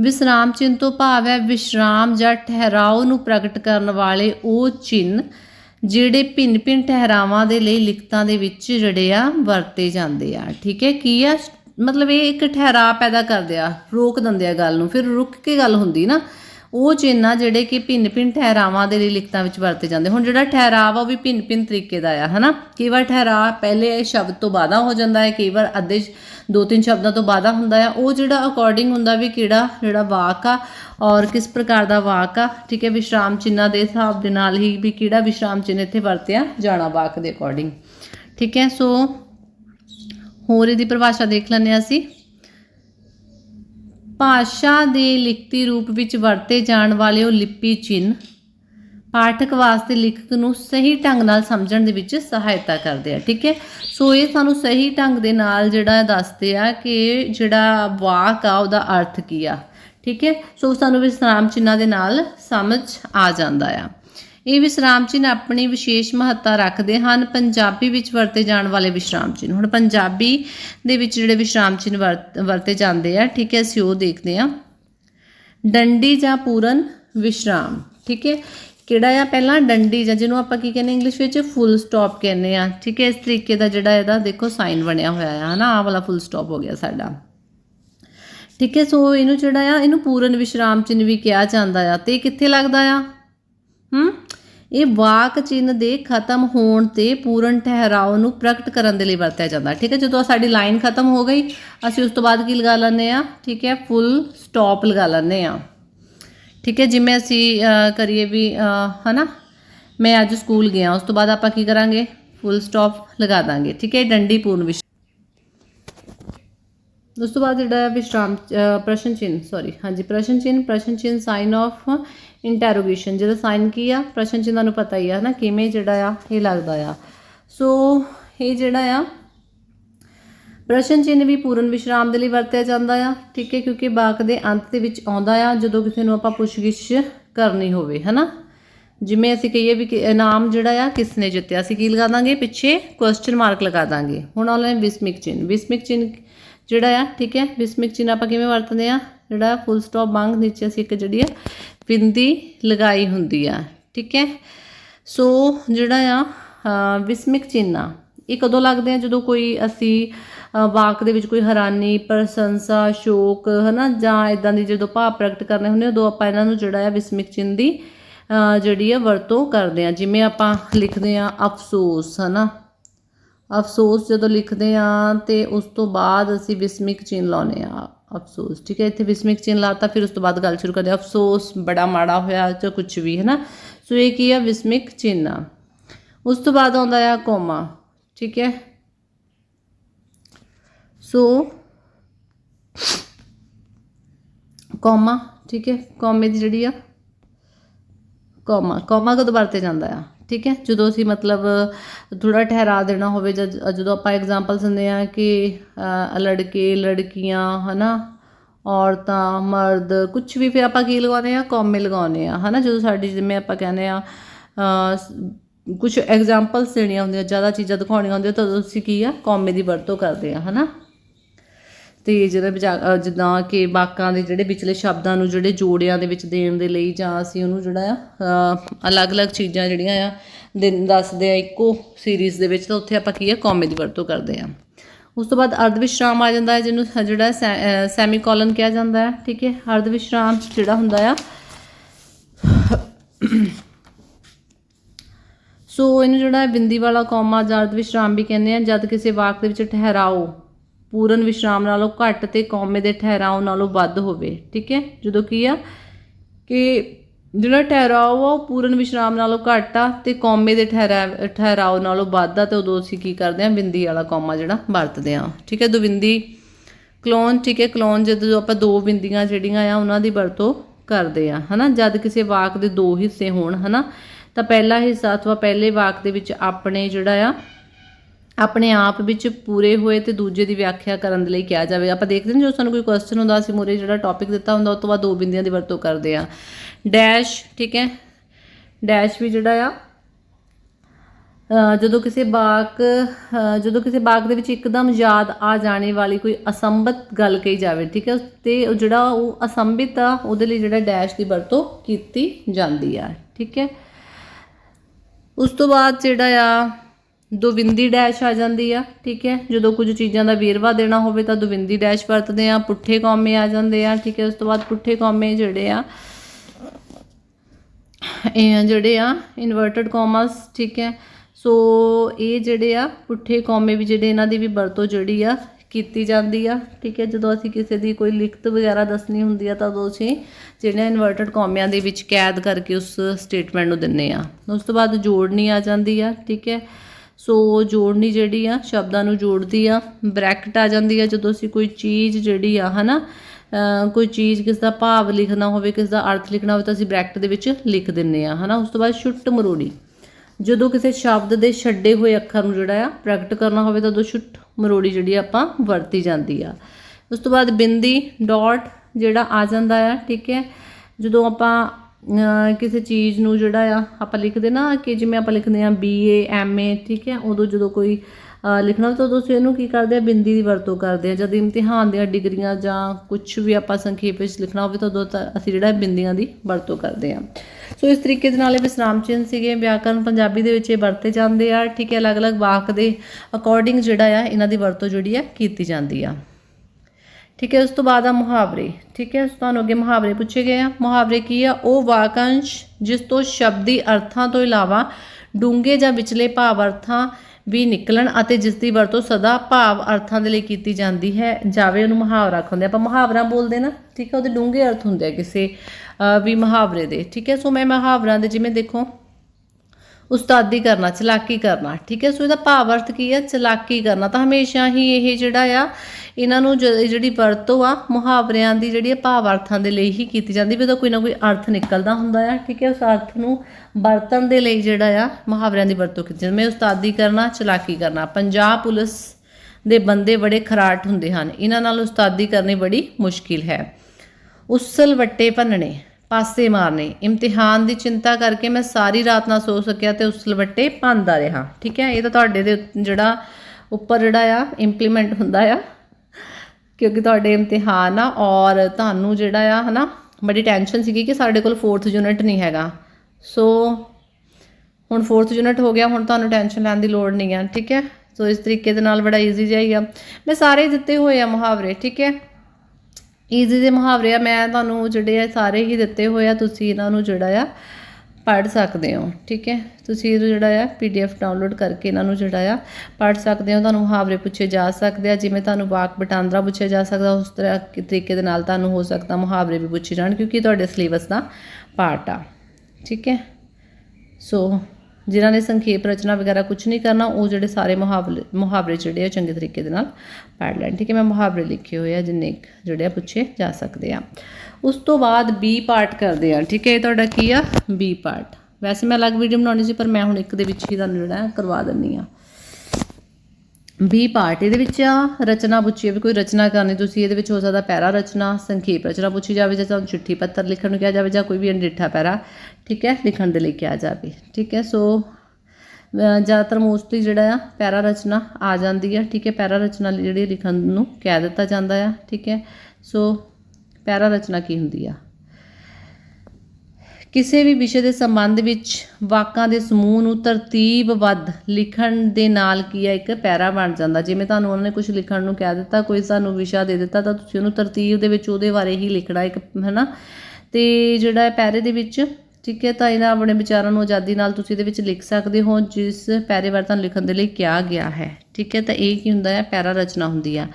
ਵਿਸਰਾਮ ਚਿੰਨ੍ਹ ਤੋਂ ਭਾਵ ਹੈ ਵਿਸ਼ਰਾਮ ਜਾਂ ਠਹਿਰਾਓ ਨੂੰ ਪ੍ਰਗਟ ਕਰਨ ਵਾਲੇ ਉਹ ਚਿੰਨ੍ਹ ਜਿਹੜੇ ਭਿੰਨ-ਭਿੰਨ ਠਹਿਰਾਵਾਂ ਦੇ ਲਈ ਲਿਖਤਾਂ ਦੇ ਵਿੱਚ ਜਿਹੜੇ ਆ ਵਰਤੇ ਜਾਂਦੇ ਆ, ਠੀਕ ਹੈ? ਕੀ ਆ? ਮਤਲਬ ਇਹ ਇੱਕ ਠਹਿਰਾਅ ਪੈਦਾ ਕਰਦੇ ਆ, ਰੋਕ ਦਿੰਦੇ ਆ ਗੱਲ ਨੂੰ। ਫਿਰ ਰੁਕ ਕੇ ਗੱਲ ਹੁੰਦੀ ਨਾ ਉਹ ਚਿੰਨ੍ਹ ਜਿਹੜੇ ਕਿ ਭਿੰਨ-ਭਿੰਨ ਠਹਿਰਾਵਾਂ ਦੇ ਲਈ ਲਿਖਤਾਂ ਵਿੱਚ ਵਰਤੇ ਜਾਂਦੇ। ਹੁਣ ਜਿਹੜਾ ਠਹਿਰਾਵ ਆ, ਉਹ ਵੀ ਭਿੰਨ-ਭਿੰਨ ਤਰੀਕੇ ਦਾ ਆ, ਹਨਾ? ਕਈ ਵਾਰ ਠਹਿਰਾਅ ਪਹਿਲੇ ਸ਼ਬਦ ਤੋਂ ਬਾਅਦਾ ਹੋ ਜਾਂਦਾ ਹੈ, ਕਈ ਵਾਰ ਅੱਧੇ ਦੋ ਤਿੰਨ ਸ਼ਬਦਾਂ ਤੋਂ ਬਾਅਦਾ ਹੁੰਦਾ ਆ। ਉਹ ਜਿਹੜਾ ਅਕੋਰਡਿੰਗ ਹੁੰਦਾ ਵੀ ਕਿਹੜਾ, ਜਿਹੜਾ ਵਾਕ ਆ ਔਰ ਕਿਸ ਪ੍ਰਕਾਰ ਦਾ ਵਾਕ ਆ, ਠੀਕ ਹੈ, ਵਿਸ਼ਰਾਮ ਚਿੰਨ੍ਹਾਂ ਦੇ ਹਿਸਾਬ ਦੇ ਨਾਲ ਹੀ ਵੀ ਕਿਹੜਾ ਵਿਸ਼ਰਾਮ ਚਿੰਨ੍ਹ ਇੱਥੇ ਵਰਤਿਆ ਜਾਣਾ ਵਾਕ ਦੇ ਅਕੋਰਡਿੰਗ ਠੀਕ ਹੈ, ਸੋ ਹੋਰ ਇਹਦੀ ਪਰਿਭਾਸ਼ਾ ਦੇਖ ਲੈਂਦੇ ਹਾਂ ਅਸੀਂ। ਭਾਸ਼ਾ ਦੇ ਲਿਖਤੀ ਰੂਪ ਵਿੱਚ ਵਰਤੇ ਜਾਣ ਵਾਲੇ ਉਹ ਲਿਪੀ ਚਿੰਨ੍ਹ ਪਾਠਕ ਵਾਸਤੇ ਲੇਖਕ ਨੂੰ ਸਹੀ ਢੰਗ ਨਾਲ ਸਮਝਣ ਦੇ ਵਿੱਚ ਸਹਾਇਤਾ ਕਰਦੇ ਆ, ਠੀਕ ਹੈ? ਸੋ ਇਹ ਸਾਨੂੰ ਸਹੀ ਢੰਗ ਦੇ ਨਾਲ ਜਿਹੜਾ ਦੱਸਦੇ ਆ ਕਿ ਜਿਹੜਾ ਵਾਕ ਆ, ਉਹਦਾ ਅਰਥ ਕੀ ਆ, ਠੀਕ ਹੈ? ਸੋ ਸਾਨੂੰ ਵਿਸਰਾਮ ਚਿੰਨ੍ਹਾਂ ਦੇ ਨਾਲ ਸਮਝ ਆ ਜਾਂਦਾ ਆ। ਇਹ ਵਿਸਰਾਮ ਚਿੰਨ੍ਹ ਆਪਣੀ ਵਿਸ਼ੇਸ਼ ਮਹੱਤਤਾ ਰੱਖਦੇ ਹਨ। ਪੰਜਾਬੀ ਵਿੱਚ ਵਰਤੇ ਜਾਣ ਵਾਲੇ ਵਿਸਰਾਮ ਚਿੰਨ੍ਹ ਹੁਣ ਪੰਜਾਬੀ ਦੇ ਵਿੱਚ ਜਿਹੜੇ ਵਿਸਰਾਮ ਚਿੰਨ੍ਹ ਵਰਤ- ਵਰਤੇ ਜਾਂਦੇ ਆ, ਠੀਕ ਹੈ, ਅਸੀਂ ਉਹ ਦੇਖਦੇ ਆ ਡੰਡੀ ਜਾਂ ਪੂਰਨ ਵਿਸ਼ਰਾਮ, ਠੀਕ ਹੈ। ਕਿਹੜਾ ਆ ਪਹਿਲਾਂ? ਡੰਡੀ ਜਾਂ ਜਿਹਨੂੰ ਆਪਾਂ ਕੀ ਕਹਿੰਦੇ ਇੰਗਲਿਸ਼ ਵਿੱਚ? ਫੁੱਲ ਸਟਾਪ ਕਹਿੰਦੇ ਆ ਠੀਕ ਹੈ। ਇਸ ਤਰੀਕੇ ਦਾ ਜਿਹੜਾ ਇਹਦਾ ਦੇਖੋ ਸਾਈਨ ਬਣਿਆ ਹੋਇਆ ਆ, ਹਨਾ? ਆਹ ਵਾਲਾ ਫੁੱਲ ਸਟਾਪ ਹੋ ਗਿਆ ਸਾਡਾ। ਠੀਕ ਹੈ, ਸੋ ਇਹਨੂੰ ਜਿਹੜਾ ਆ, ਇਹਨੂੰ ਪੂਰਨ ਵਿਸ਼ਰਾਮ ਚਿੰਨ੍ਹ ਵੀ ਕਿਹਾ ਜਾਂਦਾ ਆ। ਤੇ ਇਹ ਕਿੱਥੇ ਲੱਗਦਾ ਆ? ਹੂੰ? ਇਹ ਵਾਕ ਚਿੰਨ੍ਹ ਦੇ ਖਤਮ ਹੋਣ ਤੇ ਪੂਰਨ ਠਹਿਰਾਓ ਨੂੰ ਪ੍ਰਗਟ ਕਰਨ ਦੇ ਲਈ ਵਰਤਿਆ ਜਾਂਦਾ ਠੀਕ ਹੈ ਜਦੋਂ ਸਾਡੀ ਲਾਈਨ ਖਤਮ ਹੋ ਗਈ ਅਸੀਂ ਉਸ ਤੋਂ ਬਾਅਦ ਕੀ ਲਗਾ ਲੈਂਦੇ ਆ ਠੀਕ ਹੈ ਫੁੱਲ ਸਟਾਪ ਲਗਾ ਲੈਂਦੇ ਆ ਠੀਕ ਹੈ ਜਿਵੇਂ ਅਸੀਂ ਕਰੀਏ ਵੀ ਅਹ, ਹਨਾ ਮੈਂ ਅੱਜ ਸਕੂਲ ਗਿਆ ਉਸ ਤੋਂ ਬਾਅਦ ਆਪਾਂ ਕੀ ਕਰਾਂਗੇ? ਫੁੱਲ ਸਟਾਪ ਲਗਾ ਦਾਂਗੇ। ਠੀਕ ਹੈ ਡੰਡੀ ਪੂਰਨ ਵਿਸ਼ ਉਸ ਤੋਂ ਬਾਅਦ ਜਿਹੜਾ ਹੈ ਵਿਸ਼ਰਾਮ ਪ੍ਰਸ਼ਨ ਚਿੰਨ ਸੌਰੀ ਹਾਂਜੀ ਪ੍ਰਸ਼ਨ ਚਿੰਨ ਪ੍ਰਸ਼ਨ ਚਿੰਨ ਸਾਈਨ ਆਫ ਇੰਟਰੋਗੇਸ਼ਨ ਜਿਹਦਾ ਸਾਈਨ ਕੀ ਆ, ਪ੍ਰਸ਼ਨ ਚਿੰਨ ਨੂੰ ਪਤਾ ਹੀ ਆ ਨਾ ਕਿਵੇਂ ਜਿਹੜਾ ਆ, ਇਹ ਲੱਗਦਾ ਆ। ਸੋ ਇਹ ਜਿਹੜਾ ਆ, ਪ੍ਰਸ਼ਨ ਚਿੰਨ੍ਹ ਵੀ ਪੂਰਨ ਵਿਸ਼ਰਾਮ ਦੇ ਲਈ ਵਰਤਿਆ ਜਾਂਦਾ ਆ, ਠੀਕ ਹੈ, ਕਿਉਂਕਿ ਵਾਕ ਦੇ ਅੰਤ ਦੇ ਵਿੱਚ ਆਉਂਦਾ ਆ, ਜਦੋਂ ਕਿਸੇ ਨੂੰ ਆਪਾਂ ਪੁੱਛਗਿੱਛ ਕਰਨੀ ਹੋਵੇ, ਹਨਾ। ਜਿਵੇਂ ਅਸੀਂ ਕਹੀਏ ਵੀ ਕਿ ਇਨਾਮ ਜਿਹੜਾ ਆ ਕਿਸ ਨੇ ਜਿੱਤਿਆ? ਅਸੀਂ ਕੀ ਲਗਾ ਦਾਂਗੇ? ਪਿੱਛੇ ਕੁਐਸਚਨ ਮਾਰਕ ਲਗਾ ਦਾਂਗੇ। ਹੁਣ ਆਨਲਾਈਨ ਵਿਸਮਿਕ ਚਿੰਨ ਵਿਸਮਿਕ ਚਿੰਨ ਜਿਹੜਾ ਆ, ਠੀਕ ਹੈ, ਵਿਸਮਿਕ ਚਿੰਨ ਆਪਾਂ ਕਿਵੇਂ ਵਰਤਦੇ ਆ? ਜਿਹੜਾ ਫੁੱਲ ਸਟਾਪ ਵਾਂਗ ਨੀਚੇ ਅਸੀਂ ਇੱਕ ਜਿਹੜੀ ਆ ਬਿੰਦੀ ਲਗਾਈ ਹੁੰਦੀ ਆ, ਠੀਕ ਹੈ? ਸੋ ਜਿਹੜਾ ਆ ਵਿਸਮਿਕ ਚਿੰਨ੍ਹ ਆ, ਇਹ ਕਦੋਂ ਲੱਗਦੇ ਆ? ਜਦੋਂ ਕੋਈ ਅਸੀਂ ਵਾਕ ਦੇ ਵਿੱਚ ਕੋਈ ਹੈਰਾਨੀ, ਪ੍ਰਸ਼ੰਸਾ, ਸ਼ੋਕ, ਹਨਾ, ਜਾਂ ਇਦਾਂ ਦੀ ਜਦੋਂ ਭਾਵ ਪ੍ਰਗਟ ਕਰਨੇ ਹੁੰਦੇ ਉਦੋਂ ਆਪਾਂ ਇਹਨਾਂ ਨੂੰ ਜਿਹੜਾ ਆ ਵਿਸਮਿਕ ਚਿੰਨ੍ਹ ਦੀ ਜਿਹੜੀ ਆ ਵਰਤੋਂ ਕਰਦੇ ਆ। ਜਿਵੇਂ ਆਪਾਂ ਲਿਖਦੇ ਆ ਅਫਸੋਸ, ਹਨਾ? ਅਫਸੋਸ ਜਦੋਂ ਲਿਖਦੇ ਆ ਤੇ ਉਸ ਤੋਂ ਬਾਅਦ ਅਸੀਂ ਵਿਸਮਿਕ ਚਿੰਨ੍ਹ ਲਾਉਨੇ ਆ। ਅਫਸੋਸ ਠੀਕ ਹੈ ਇੱਥੇ ਵਿਸਮਿਕ ਚਿੰਨ੍ਹ ਲਾਤਾ ਫਿਰ ਉਸ ਤੋਂ ਬਾਅਦ ਗੱਲ ਸ਼ੁਰੂ ਕਰਦੇ ਅਫਸੋਸ ਬੜਾ ਮਾੜਾ ਹੋਇਆ ਜਾਂ ਕੁਝ ਵੀ ਹੈ ਨਾ ਸੋ ਇਹ ਕੀ ਆ ਵਿਸਮਿਕ ਚਿੰਨ੍ਹ ਉਸ ਤੋਂ ਬਾਅਦ ਆਉਂਦਾ ਆ ਕੋਮਾ ਠੀਕ ਹੈ ਸੋ ਕੋਮਾ ਠੀਕ ਹੈ ਕੋਮੇ ਦੀ ਜਿਹੜੀ ਆ ਕੋਮਾ ਕੋਮਾ ਕਦੋਂ ਵਰਤੇ ਜਾਂਦਾ ਆ ਠੀਕ ਹੈ? ਜਦੋਂ ਅਸੀਂ ਮਤਲਬ ਥੋੜ੍ਹਾ ਠਹਿਰਾ ਦੇਣਾ ਹੋਵੇ, ਜਦ ਜਦੋਂ ਆਪਾਂ ਐਗਜ਼ਾਮਪਲ ਦਿੰਦੇ ਹਾਂ ਕਿ ਲੜਕੇ, ਲੜਕੀਆਂ ਹੈ ਨਾ ਔਰਤਾਂ, ਮਰਦ, ਕੁਛ ਵੀ ਫਿਰ ਆਪਾਂ ਕੀ ਲਗਾਉਂਦੇ ਹਾਂ? ਕੌਮੇ ਲਗਾਉਂਦੇ ਹਾਂ ਹੈ ਨਾ ਜਦੋਂ ਸਾਡੀ, ਜਿਵੇਂ ਆਪਾਂ ਕਹਿੰਦੇ ਆ ਕੁਝ ਐਗਜ਼ਾਮਪਲਸ ਦੇਣੀਆਂ ਹੁੰਦੀਆਂ, ਜ਼ਿਆਦਾ ਚੀਜ਼ਾਂ ਦਿਖਾਉਣੀਆਂ ਹੁੰਦੀਆਂ, ਤਾਂ ਉਦੋਂ ਅਸੀਂ ਕੀ ਆ? ਕੌਮੇ ਦੀ ਵਰਤੋਂ ਕਰਦੇ ਆ ਨਾ ਅਤੇ ਜਿਹੜਾ ਵਿਚਾ- ਜਿੱਦਾਂ ਕਿ ਵਾਕਾਂ ਦੇ ਜਿਹੜੇ ਵਿਚਲੇ ਸ਼ਬਦਾਂ ਨੂੰ ਜਿਹੜੇ ਜੋੜਿਆਂ ਦੇ ਵਿੱਚ ਦੇਣ ਦੇ ਲਈ ਜਾਂ ਅਸੀਂ ਉਹਨੂੰ ਜਿਹੜਾ ਆ ਅਲੱਗ-ਅਲੱਗ ਚੀਜ਼ਾਂ ਜਿਹੜੀਆਂ ਆ, ਦਿਨ ਦੱਸਦੇ ਆ ਇੱਕੋ ਸੀਰੀਜ਼ ਦੇ ਵਿੱਚ ਤਾਂ ਉੱਥੇ ਆਪਾਂ ਕੀ ਆ ਕੌਮੇ ਦੀ ਵਰਤੋਂ ਕਰਦੇ ਆ। ਉਸ ਤੋਂ ਬਾਅਦ ਅਰਧ ਵਿਸ਼ਰਾਮ ਆ ਜਾਂਦਾ ਹੈ, ਜਿਹਨੂੰ ਸ- ਜਿਹੜਾ ਸੈਮੀ ਕੋਲਨ ਕਿਹਾ ਜਾਂਦਾ ਹੈ, ਠੀਕ ਹੈ? ਅਰਧ ਵਿਸ਼ਰਾਮ ਜਿਹੜਾ ਹੁੰਦਾ ਆ। ਸੋ ਇਹਨੂੰ ਜਿਹੜਾ ਬਿੰਦੀ ਵਾਲਾ ਕੌਮਾ ਜਾਂ ਅਰਧ ਵਿਸ਼ਰਾਮ ਵੀ ਕਹਿੰਦੇ ਆ, ਜਦ ਕਿਸੇ ਵਾਕ ਦੇ ਵਿੱਚ ਠਹਿਰਾਓ। ਪੂਰਨ ਵਿਸ਼ਰਾਮ ਨਾਲੋਂ ਘੱਟ ਤੇ ਕੌਮੇ ਦੇ ਠਹਿਰਾਓ ਨਾਲੋਂ ਵੱਧ ਹੋਵੇ, ਠੀਕ ਹੈ? ਜਦੋਂ ਕੀ ਆ ਕਿ ਜਿਹੜਾ ਠਹਿਰਾਓ ਆ, ਉਹ ਪੂਰਨ ਵਿਸ਼ਰਾਮ ਨਾਲੋਂ ਘੱਟ ਆ ਤੇ ਕੌਮੇ ਦੇ ਠਹਿਰਾ, ਠਹਿਰਾਓ ਨਾਲੋਂ ਵੱਧ ਆ ਤੇ ਉਦੋਂ ਅਸੀਂ ਕੀ ਕਰਦੇ ਆ, ਬਿੰਦੀ ਵਾਲਾ ਕੌਮਾ ਜਿਹੜਾ ਵਰਤਦੇ ਆ, ਠੀਕ ਹੈ? ਦੁਬਿੰਦੀ ਕਲੋਨ, ਠੀਕ ਹੈ? ਕਲੋਨ ਜਦੋਂ ਆਪਾਂ ਦੋ ਬਿੰਦੀਆਂ ਜਿਹੜੀਆਂ ਆ, ਉਹਨਾਂ ਦੀ ਵਰਤੋਂ ਕਰਦੇ ਆ, ਹਨਾ? ਜਦ ਕਿਸੇ ਵਾਕ ਦੇ ਦੋ ਹਿੱਸੇ ਹੋਣ, ਹਨਾ? ਤਾਂ ਪਹਿਲਾ ਹਿੱਸਾ ਅਥਵਾ ਪਹਿਲੇ ਵਾਕ ਦੇ ਵਿੱਚ ਆਪਣੇ ਜਿਹੜਾ ਆ ਆਪਣੇ ਆਪ ਵਿੱਚ ਪੂਰੇ ਹੋਏ ਤੇ ਦੂਜੇ ਦੀ ਵਿਆਖਿਆ ਕਰਨ ਦੇ ਲਈ ਕਿਹਾ ਜਾਵੇ। ਆਪਾਂ ਦੇਖਦੇ ਨੇ ਜਦੋਂ ਸਾਨੂੰ ਕੋਈ ਕੁਐਸਚਨ ਹੁੰਦਾ, ਅਸੀਂ ਮੂਰੇ ਜਿਹੜਾ ਟੌਪਿਕ ਦਿੱਤਾ ਹੁੰਦਾ ਉਸ ਤੋਂ ਬਾਅਦ ਦੋ ਬਿੰਦੀਆਂ ਦੀ ਵਰਤੋਂ ਕਰਦੇ ਆ ਡੈਸ਼ ਠੀਕ ਹੈ? ਡੈਸ਼ ਵੀ ਜਿਹੜਾ ਆ ਜਦੋਂ ਕਿਸੇ ਬਾਕ ਜਦੋਂ ਕਿਸੇ ਬਾਕ ਦੇ ਵਿੱਚ ਇੱਕਦਮ ਯਾਦ ਆ ਜਾਣੇ ਵਾਲੀ ਕੋਈ ਅਸੰਭਤ ਗੱਲ ਕਹੀ ਜਾਵੇ, ਠੀਕ ਹੈ? ਤੇ ਉਹ ਜਿਹੜਾ ਉਹ ਅਸੰਭਿਤ ਆ, ਉਹਦੇ ਲਈ ਜਿਹੜਾ ਡੈਸ਼ ਦੀ ਵਰਤੋਂ ਕੀਤੀ ਜਾਂਦੀ ਆ, ਠੀਕ ਹੈ? ਉਸ ਤੋਂ ਬਾਅਦ ਜਿਹੜਾ ਆ ਦੁਵਿੰਦੀ ਡੈਸ਼ ਆ ਜਾਂਦੀ ਆ, ਠੀਕ ਹੈ? ਜਦੋਂ ਕੁਝ ਚੀਜ਼ਾਂ ਦਾ ਵੇਰਵਾ ਦੇਣਾ ਹੋਵੇ ਤਾਂ ਦੁਵਿੰਦੀ ਡੈਸ਼ ਵਰਤਦੇ ਆ, ਪੁੱਠੇ ਕੌਮੇ ਆ ਜਾਂਦੇ ਆ, ਠੀਕ ਹੈ? ਉਸ ਤੋਂ ਬਾਅਦ ਪੁੱਠੇ ਕੌਮੇ ਜਿਹੜੇ ਆ, ਇਹ ਜਿਹੜੇ ਆ ਇਨਵਰਟਡ ਕਾਮਸ ਠੀਕ ਹੈ? ਸੋ ਇਹ ਜਿਹੜੇ ਆ, ਪੁੱਠੇ ਕੌਮੇ ਵੀ ਜਿਹੜੇ ਇਹਨਾਂ ਦੀ ਵੀ ਵਰਤੋਂ ਜਿਹੜੀ ਆ, ਕੀਤੀ ਜਾਂਦੀ ਆ, ਠੀਕ ਹੈ? ਜਦੋਂ ਅਸੀਂ ਕਿਸੇ ਦੀ ਕੋਈ ਲਿਖਤ ਵਗੈਰਾ ਦੱਸਣੀ ਹੁੰਦੀ ਆ ਤਾਂ ਉਦੋਂ ਅਸੀਂ ਜਿਹੜੇ ਇਨਵਰਟਡ ਕੌਮਿਆਂ ਦੇ ਵਿੱਚ ਕੈਦ ਕਰਕੇ ਉਸ ਸਟੇਟਮੈਂਟ ਨੂੰ ਦਿੰਨੇ ਆ। ਉਸ ਤੋਂ ਬਾਅਦ ਜੋੜਨੀ ਆ ਜਾਂਦੀ ਆ, ਠੀਕ ਹੈ? ਸੋ ਜੋੜਨੀ ਜਿਹੜੀ ਆ ਸ਼ਬਦਾਂ ਨੂੰ ਜੋੜਦੀ ਆ ਬ੍ਰੈਕਟ ਆ ਜਾਂਦੀ ਆ ਜਦੋਂ ਅਸੀਂ ਕੋਈ ਚੀਜ਼ ਜਿਹੜੀ ਆ ਹਨਾ ਅ, ਕੋਈ ਚੀਜ਼ ਕਿਸ ਦਾ ਭਾਵ ਲਿਖਣਾ ਹੋਵੇ ਕਿਸ ਦਾ ਅਰਥ ਲਿਖਣਾ ਹੋਵੇ ਤਾਂ ਅਸੀਂ ਬ੍ਰੈਕਟ ਦੇ ਵਿੱਚ ਲਿਖ ਦਿੰਨੇ ਆ ਹਨਾ। ਉਸ ਤੋਂ ਬਾਅਦ ਛੁੱਟ ਮਰੋੜੀ। ਜਦੋਂ ਕਿਸੇ ਸ਼ਬਦ ਦੇ ਛੱਡੇ ਹੋਏ ਅੱਖਰ ਨੂੰ ਜਿਹੜਾ ਆ ਪ੍ਰਗਟ ਕਰਨਾ ਹੋਵੇ ਤਾਂ ਉਦੋਂ ਛੁੱਟ ਮਰੋੜੀ ਜਿਹੜੀ ਆਪਾਂ ਵਰਤੀ ਜਾਂਦੀ ਆ। ਉਸ ਤੋਂ ਬਾਅਦ ਬਿੰਦੀ ਡਾਟ ਜਿਹੜਾ ਆ ਜਾਂਦਾ ਆ ਠੀਕ ਹੈ। ਜਦੋਂ ਆਪਾਂ ਕਿਸੇ ਚੀਜ਼ ਨੂੰ ਜਿਹੜਾ ਆ, ਆਪਾਂ ਲਿਖਦੇ ਨਾ ਕਿ ਜਿਵੇਂ ਆਪਾਂ ਲਿਖਦੇ ਆ ਬੀਏ ਐਮਏ ਠੀਕ ਹੈ, ਉਦੋਂ ਜਦੋਂ ਕੋਈ ਲਿਖਣਾ ਹੋਵੇ ਤਾਂ ਉਦੋਂ ਅਸੀਂ ਇਹਨੂੰ ਕੀ ਕਰਦੇ ਆ ਬਿੰਦੀ ਦੀ ਵਰਤੋਂ ਕਰਦੇ ਆ ਜਦ ਇਮਤਿਹਾਨ ਦੀਆਂ ਡਿਗਰੀਆਂ ਜਾਂ ਕੁਝ ਵੀ ਆਪਾਂ ਸੰਖੇਪ ਵਿੱਚ ਲਿਖਣਾ ਹੋਵੇ ਤਾਂ ਉਦੋਂ ਤਾਂ ਅਸੀਂ ਜਿਹੜਾ ਬਿੰਦੀਆਂ ਦੀ ਵਰਤੋਂ ਕਰਦੇ ਆ ਸੋ ਇਸ ਤਰੀਕੇ ਦੇ ਨਾਲ ਇਹ ਵਿਸਰਾਮ ਚਿੰਨ੍ਹ ਸੀਗੇ, ਵਿਆਕਰਨ ਪੰਜਾਬੀ ਦੇ ਵਿੱਚ ਇਹ ਵਰਤੇ ਜਾਂਦੇ ਆ, ਠੀਕ ਹੈ, ਅਲੱਗ-ਅਲੱਗ ਵਾਕ ਦੇ ਅਕੋਰਡਿੰਗ ਜਿਹੜਾ ਆ, ਇਹਨਾਂ ਦੀ ਵਰਤੋਂ ਜਿਹੜੀ ਆ ਕੀਤੀ ਜਾਂਦੀ ਆ। ਠੀਕ ਹੈ, ਉਸ ਤੋਂ ਬਾਅਦ ਆ ਮੁਹਾਵਰੇ, ਠੀਕ ਹੈ, ਤੁਹਾਨੂੰ ਅੱਗੇ ਮੁਹਾਵਰੇ ਪੁੱਛੇ ਗਏ ਆ। ਮੁਹਾਵਰੇ ਕੀ ਆ? ਉਹ ਵਾਕੰਸ਼ ਜਿਸ ਤੋਂ ਸ਼ਬਦੀ ਅਰਥਾਂ ਤੋਂ ਇਲਾਵਾ ਡੂੰਘੇ ਜਾਂ ਵਿਚਲੇ ਭਾਵ ਅਰਥਾਂ ਵੀ ਨਿਕਲਣ ਅਤੇ ਜਿਸ ਦੀ ਵਰਤੋਂ ਸਦਾ ਭਾਵ ਅਰਥਾਂ ਦੇ ਲਈ ਕੀਤੀ ਜਾਂਦੀ ਹੈ, ਜਾਵੇ ਉਹਨੂੰ ਮੁਹਾਵਰਾ ਕਹਿੰਦੇ ਆਪਾਂ ਮੁਹਾਵਰਾ ਬੋਲਦੇ ਨਾ, ਠੀਕ ਹੈ, ਉਹਦੇ ਡੂੰਘੇ ਅਰਥ ਹੁੰਦੇ ਆ ਕਿਸੇ ਵੀ ਮੁਹਾਵਰੇ ਦੇ, ਠੀਕ ਹੈ। ਸੋ ਮੈਂ ਮੁਹਾਵਰਾਂ ਦੇ ਜਿਵੇਂ ਦੇਖੋ ਉਸਤਾਦੀ ਕਰਨਾ, ਚਲਾਕੀ ਕਰਨਾ, ਠੀਕ ਹੈ? ਸੋ ਇਹਦਾ ਭਾਵ ਅਰਥ ਕੀ ਹੈ? ਚਲਾਕੀ ਕਰਨਾ। ਤਾਂ ਹਮੇਸ਼ਾ ਹੀ ਇਹ ਜਿਹੜਾ ਆ, ਇਹਨਾਂ ਨੂੰ ਜ- ਇਹ ਜਿਹੜੀ ਵਰਤੋਂ ਆ, ਮੁਹਾਵਰਿਆਂ ਦੀ ਜਿਹੜੀ ਆ ਭਾਵ ਅਰਥਾਂ ਦੇ ਲਈ ਹੀ ਕੀਤੀ ਜਾਂਦੀ, ਵੀ ਉਹਦਾ ਕੋਈ ਨਾ ਕੋਈ ਅਰਥ ਨਿਕਲਦਾ ਹੁੰਦਾ ਆ, ਠੀਕ ਹੈ? ਉਸ ਅਰਥ ਨੂੰ ਵਰਤਣ ਦੇ ਲਈ ਜਿਹੜਾ ਆ, ਮੁਹਾਵਰਿਆਂ ਦੀ ਵਰਤੋਂ ਕੀਤੀ ਜਾਂਦੀ। ਮੈਂ ਉਸਤਾਦੀ ਕਰਨਾ, ਚਲਾਕੀ ਕਰਨਾ। ਪੰਜਾਬ ਪੁਲਿਸ ਦੇ ਬੰਦੇ ਬੜੇ ਖਰਾਟ ਹੁੰਦੇ ਹਨ। ਇਹਨਾਂ ਨਾਲ ਉਸਤਾਦੀ ਕਰਨੀ ਬੜੀ ਮੁਸ਼ਕਿਲ ਹੈ। ਉਸਲ ਵੱਟੇ ਭੰਨਣੇ। ਪਾਸੇ ਮਾਰਨੇ। ਇਮਤਿਹਾਨ ਦੀ ਚਿੰਤਾ ਕਰਕੇ ਮੈਂ ਸਾਰੀ ਰਾਤ ਨਾ ਸੋ ਸਕਿਆ ਤੇ ਉਸ ਲਵੱਟੇ ਪਾਉਂਦਾ ਰਿਹਾ। ਠੀਕ ਹੈ, ਇਹ ਤਾਂ ਤੁਹਾਡੇ ਦੇ ਜਿਹੜਾ ਉੱਪਰ ਜਿਹੜਾ ਆ ਇੰਪਲੀਮੈਂਟ ਹੁੰਦਾ ਆ। ਕਿਉਂਕਿ ਤੁਹਾਡੇ ਇਮਤਿਹਾਨ ਆ ਔਰ ਤੁਹਾਨੂੰ ਜਿਹੜਾ ਆ, ਹਨਾ, ਬੜੀ ਟੈਨਸ਼ਨ ਸੀਗੀ ਕਿ ਸਾਡੇ ਕੋਲ 4th ਯੂਨਿਟ ਨਹੀਂ ਹੈਗਾ। ਸੋ ਹੁਣ 4th ਯੂਨਿਟ ਹੋ ਗਿਆ, ਹੁਣ ਤੁਹਾਨੂੰ ਟੈਨਸ਼ਨ ਲੈਣ ਦੀ ਲੋੜ ਨਹੀਂ ਆ। ਠੀਕ ਹੈ ਸੋ ਇਸ ਤਰੀਕੇ ਦੇ ਨਾਲ ਬੜਾ ਈਜ਼ੀ ਜਾਈਗਾ ਮੈਂ ਸਾਰੇ ਦਿੱਤੇ ਹੋਏ ਆ ਮੁਹਾਵਰੇ, ਠੀਕ ਹੈ। ਈਜ਼ੀ ਦੇ ਮੁਹਾਵਰੇ ਆ, ਮੈਂ ਤੁਹਾਨੂੰ ਜਿਹੜੇ ਆ ਸਾਰੇ ਹੀ ਦਿੱਤੇ ਹੋਏ ਆ, ਤੁਸੀਂ ਇਹਨਾਂ ਨੂੰ ਜਿਹੜਾ ਆ ਪੜ੍ਹ ਸਕਦੇ ਹੋ, ਠੀਕ ਹੈ? ਤੁਸੀਂ ਇਹ ਜਿਹੜਾ ਆ ਪੀਡੀਐਫ ਡਾਊਨਲੋਡ ਕਰਕੇ ਇਹਨਾਂ ਨੂੰ ਜਿਹੜਾ ਆ ਪੜ੍ਹ ਸਕਦੇ ਹੋ, ਤੁਹਾਨੂੰ ਮੁਹਾਵਰੇ ਪੁੱਛੇ ਜਾ ਸਕਦੇ ਆ, ਜਿਵੇਂ ਤੁਹਾਨੂੰ ਵਾਕ ਬਟਾਂਦਰਾ ਪੁੱਛਿਆ ਜਾ ਸਕਦਾ, ਉਸ ਤਰ੍ਹਾਂ ਤਰੀਕੇ ਦੇ ਨਾਲ ਤੁਹਾਨੂੰ ਹੋ ਸਕਦਾ ਮੁਹਾਵਰੇ ਵੀ ਪੁੱਛੇ ਜਾਣ, ਕਿਉਂਕਿ ਤੁਹਾਡੇ ਸਿਲੇਬਸ ਦਾ ਪਾਰਟ ਆ, ਠੀਕ ਹੈ? ਸੋ ਜਿਨ੍ਹਾਂ ਨੇ ਸੰਖੇਪ ਰਚਨਾ ਵਗੈਰਾ ਕੁਝ ਨਹੀਂ ਕਰਨਾ, ਉਹ ਜਿਹੜੇ ਸਾਰੇ ਮੁਹਾਵਰੇ ਮੁਹਾਵਰੇ ਜਿਹੜੇ ਆ, ਚੰਗੇ ਤਰੀਕੇ ਦੇ ਨਾਲ ਪੜ੍ਹ ਲੈਣ। ਠੀਕ ਹੈ, ਮੈਂ ਮੁਹਾਵਰੇ ਲਿਖੇ ਹੋਏ ਆ, ਜਿੰਨੇ ਜਿਹੜੇ ਆ ਪੁੱਛੇ ਜਾ ਸਕਦੇ ਆ। ਉਸ ਤੋਂ ਬਾਅਦ ਬੀ ਪਾਰਟ ਕਰਦੇ ਆ। ਠੀਕ ਹੈ, ਇਹ ਤੁਹਾਡਾ ਕੀ ਆ? ਬੀ ਪਾਰਟ ਵੈਸੇ ਮੈਂ ਅਲੱਗ ਵੀਡੀਓ ਬਣਾਉਣੀ ਸੀ, ਪਰ ਮੈਂ ਹੁਣ ਇੱਕ ਦੇ ਵਿੱਚ ਹੀ ਤੁਹਾਨੂੰ ਜਿਹੜਾ ਕਰਵਾ ਦਿੰਨੀ ਆ ਬੀ ਪਾਰਟ ਇਹਦੇ ਵਿੱਚ ਆ, ਰਚਨਾ ਪੁੱਛੀ ਹੈ ਕੋਈ ਰਚਨਾ ਕਰਨੀ ਤੁਸੀਂ ਇਹਦੇ ਵਿੱਚ ਹੋ ਸਕਦਾ ਪੈਰਾ ਰਚਨਾ, ਸੰਖੇਪ ਰਚਨਾ ਪੁੱਛੀ ਜਾਵੇ ਜਾਂ ਤੁਹਾਨੂੰ ਚਿੱਠੀ ਪੱਤਰ ਲਿਖਣ ਨੂੰ ਕਿਹਾ ਜਾਵੇ ਜਾਂ ਕੋਈ ਵੀ ਅਣਡਿੱਠਾ ਪੈਰਾ, ਠੀਕ ਹੈ, ਲਿਖਣ ਦੇ ਲਈ ਕਿਹਾ ਜਾਵੇ, ਠੀਕ ਹੈ, ਸੋ ਜ਼ਿਆਦਾਤਰ ਮੋਸਟਲੀ ਜਿਹੜਾ ਆ, ਪੈਰਾ ਰਚਨਾ ਆ ਜਾਂਦੀ ਆ ਠੀਕ ਹੈ, ਪੈਰਾ ਰਚਨਾ ਲਈ ਜਿਹੜੀ ਲਿਖਣ ਨੂੰ ਕਹਿ ਦਿੱਤਾ ਜਾਂਦਾ ਆ, ਠੀਕ ਹੈ, ਸੋ, ਪੈਰਾ ਰਚਨਾ ਕੀ ਹੁੰਦੀ ਆ? ਕਿਸੇ ਵੀ ਵਿਸ਼ੇ ਦੇ ਸੰਬੰਧ ਵਿੱਚ ਵਾਕਾਂ ਦੇ ਸਮੂਹ ਨੂੰ ਤਰਤੀਬਬੱਧ ਲਿਖਣ ਦੇ ਨਾਲ ਕੀ ਹੈ ਇੱਕ ਪੈਰਾ ਬਣ ਜਾਂਦਾ। ਜਿਵੇਂ ਤੁਹਾਨੂੰ ਉਹਨਾਂ ਨੇ ਕੁਝ ਲਿਖਣ ਨੂੰ ਕਹਿ ਦਿੱਤਾ, ਕੋਈ ਸਾਨੂੰ ਵਿਸ਼ਾ ਦੇ ਦਿੱਤਾ, ਤਾਂ ਤੁਸੀਂ ਉਹਨੂੰ ਤਰਤੀਬ ਦੇ ਵਿੱਚ ਉਹਦੇ ਬਾਰੇ ਹੀ ਲਿਖਣਾ, ਇੱਕ, ਹੈਨਾ? ਤੇ ਜਿਹੜਾ ਹੈ ਪੈਰੇ ਦੇ ਵਿੱਚ, ਠੀਕ ਹੈ, ਤਾਂ ਇਹਨਾਂ ਆਪਣੇ ਵਿਚਾਰਾਂ ਨੂੰ ਆਜ਼ਾਦੀ ਨਾਲ ਤੁਸੀਂ ਇਹਦੇ ਵਿੱਚ ਲਿਖ ਸਕਦੇ ਹੋ, ਜਿਸ ਪੈਰੇ ਬਾਰੇ ਤੁਹਾਨੂੰ ਲਿਖਣ ਦੇ ਲਈ ਕਿਹਾ ਗਿਆ ਹੈ। ਠੀਕ ਹੈ, ਤਾਂ ਇਹ ਕੀ ਹੁੰਦਾ ਹੈ? ਪੈਰਾ ਰਚਨਾ ਹੁੰਦੀ ਆ।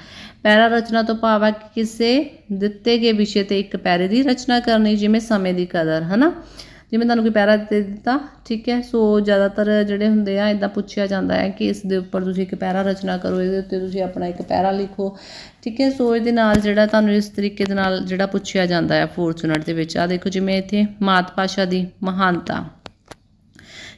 ਪੈਰਾ ਰਚਨਾ ਤੋਂ ਭਾਵ ਹੈ ਕਿ ਕਿਸੇ ਦਿੱਤੇ ਗਏ ਵਿਸ਼ੇ ਤੇ ਇੱਕ ਪੈਰੇ ਦੀ ਰਚਨਾ ਕਰਨੀ, ਜਿਵੇਂ ਸਮੇਂ ਦੀ ਕਦਰ, ਹਨਾ? ਜਿਵੇਂ ਤੁਹਾਨੂੰ ਕੋਈ ਪੈਰਾ ਦੇ ਦਿੱਤਾ, ਠੀਕ ਹੈ? ਸੋ ਜ਼ਿਆਦਾਤਰ ਜਿਹੜੇ ਹੁੰਦੇ ਆ ਇਦਾਂ ਪੁੱਛਿਆ ਜਾਂਦਾ ਹੈ ਕਿ ਇਸ ਦੇ ਉੱਪਰ ਤੁਸੀਂ ਇੱਕ ਪੈਰਾ ਰਚਨਾ ਕਰੋ, ਇਹਦੇ ਉੱਤੇ ਤੁਸੀਂ ਆਪਣਾ ਇੱਕ ਪੈਰਾ ਲਿਖੋ, ਠੀਕ ਹੈ? ਸੋ ਇਹਦੇ ਨਾਲ ਜਿਹੜਾ ਤੁਹਾਨੂੰ ਇਸ ਤਰੀਕੇ ਦੇ ਨਾਲ ਜਿਹੜਾ ਪੁੱਛਿਆ ਜਾਂਦਾ ਹੈ ਫੋਰਥ ਯੂਨਿਟ ਦੇ ਵਿੱਚ ਆ ਦੇਖੋ ਜਿਵੇਂ ਇੱਥੇ ਮਾਤ ਭਾਸ਼ਾ ਦੀ ਮਹਾਨਤਾ।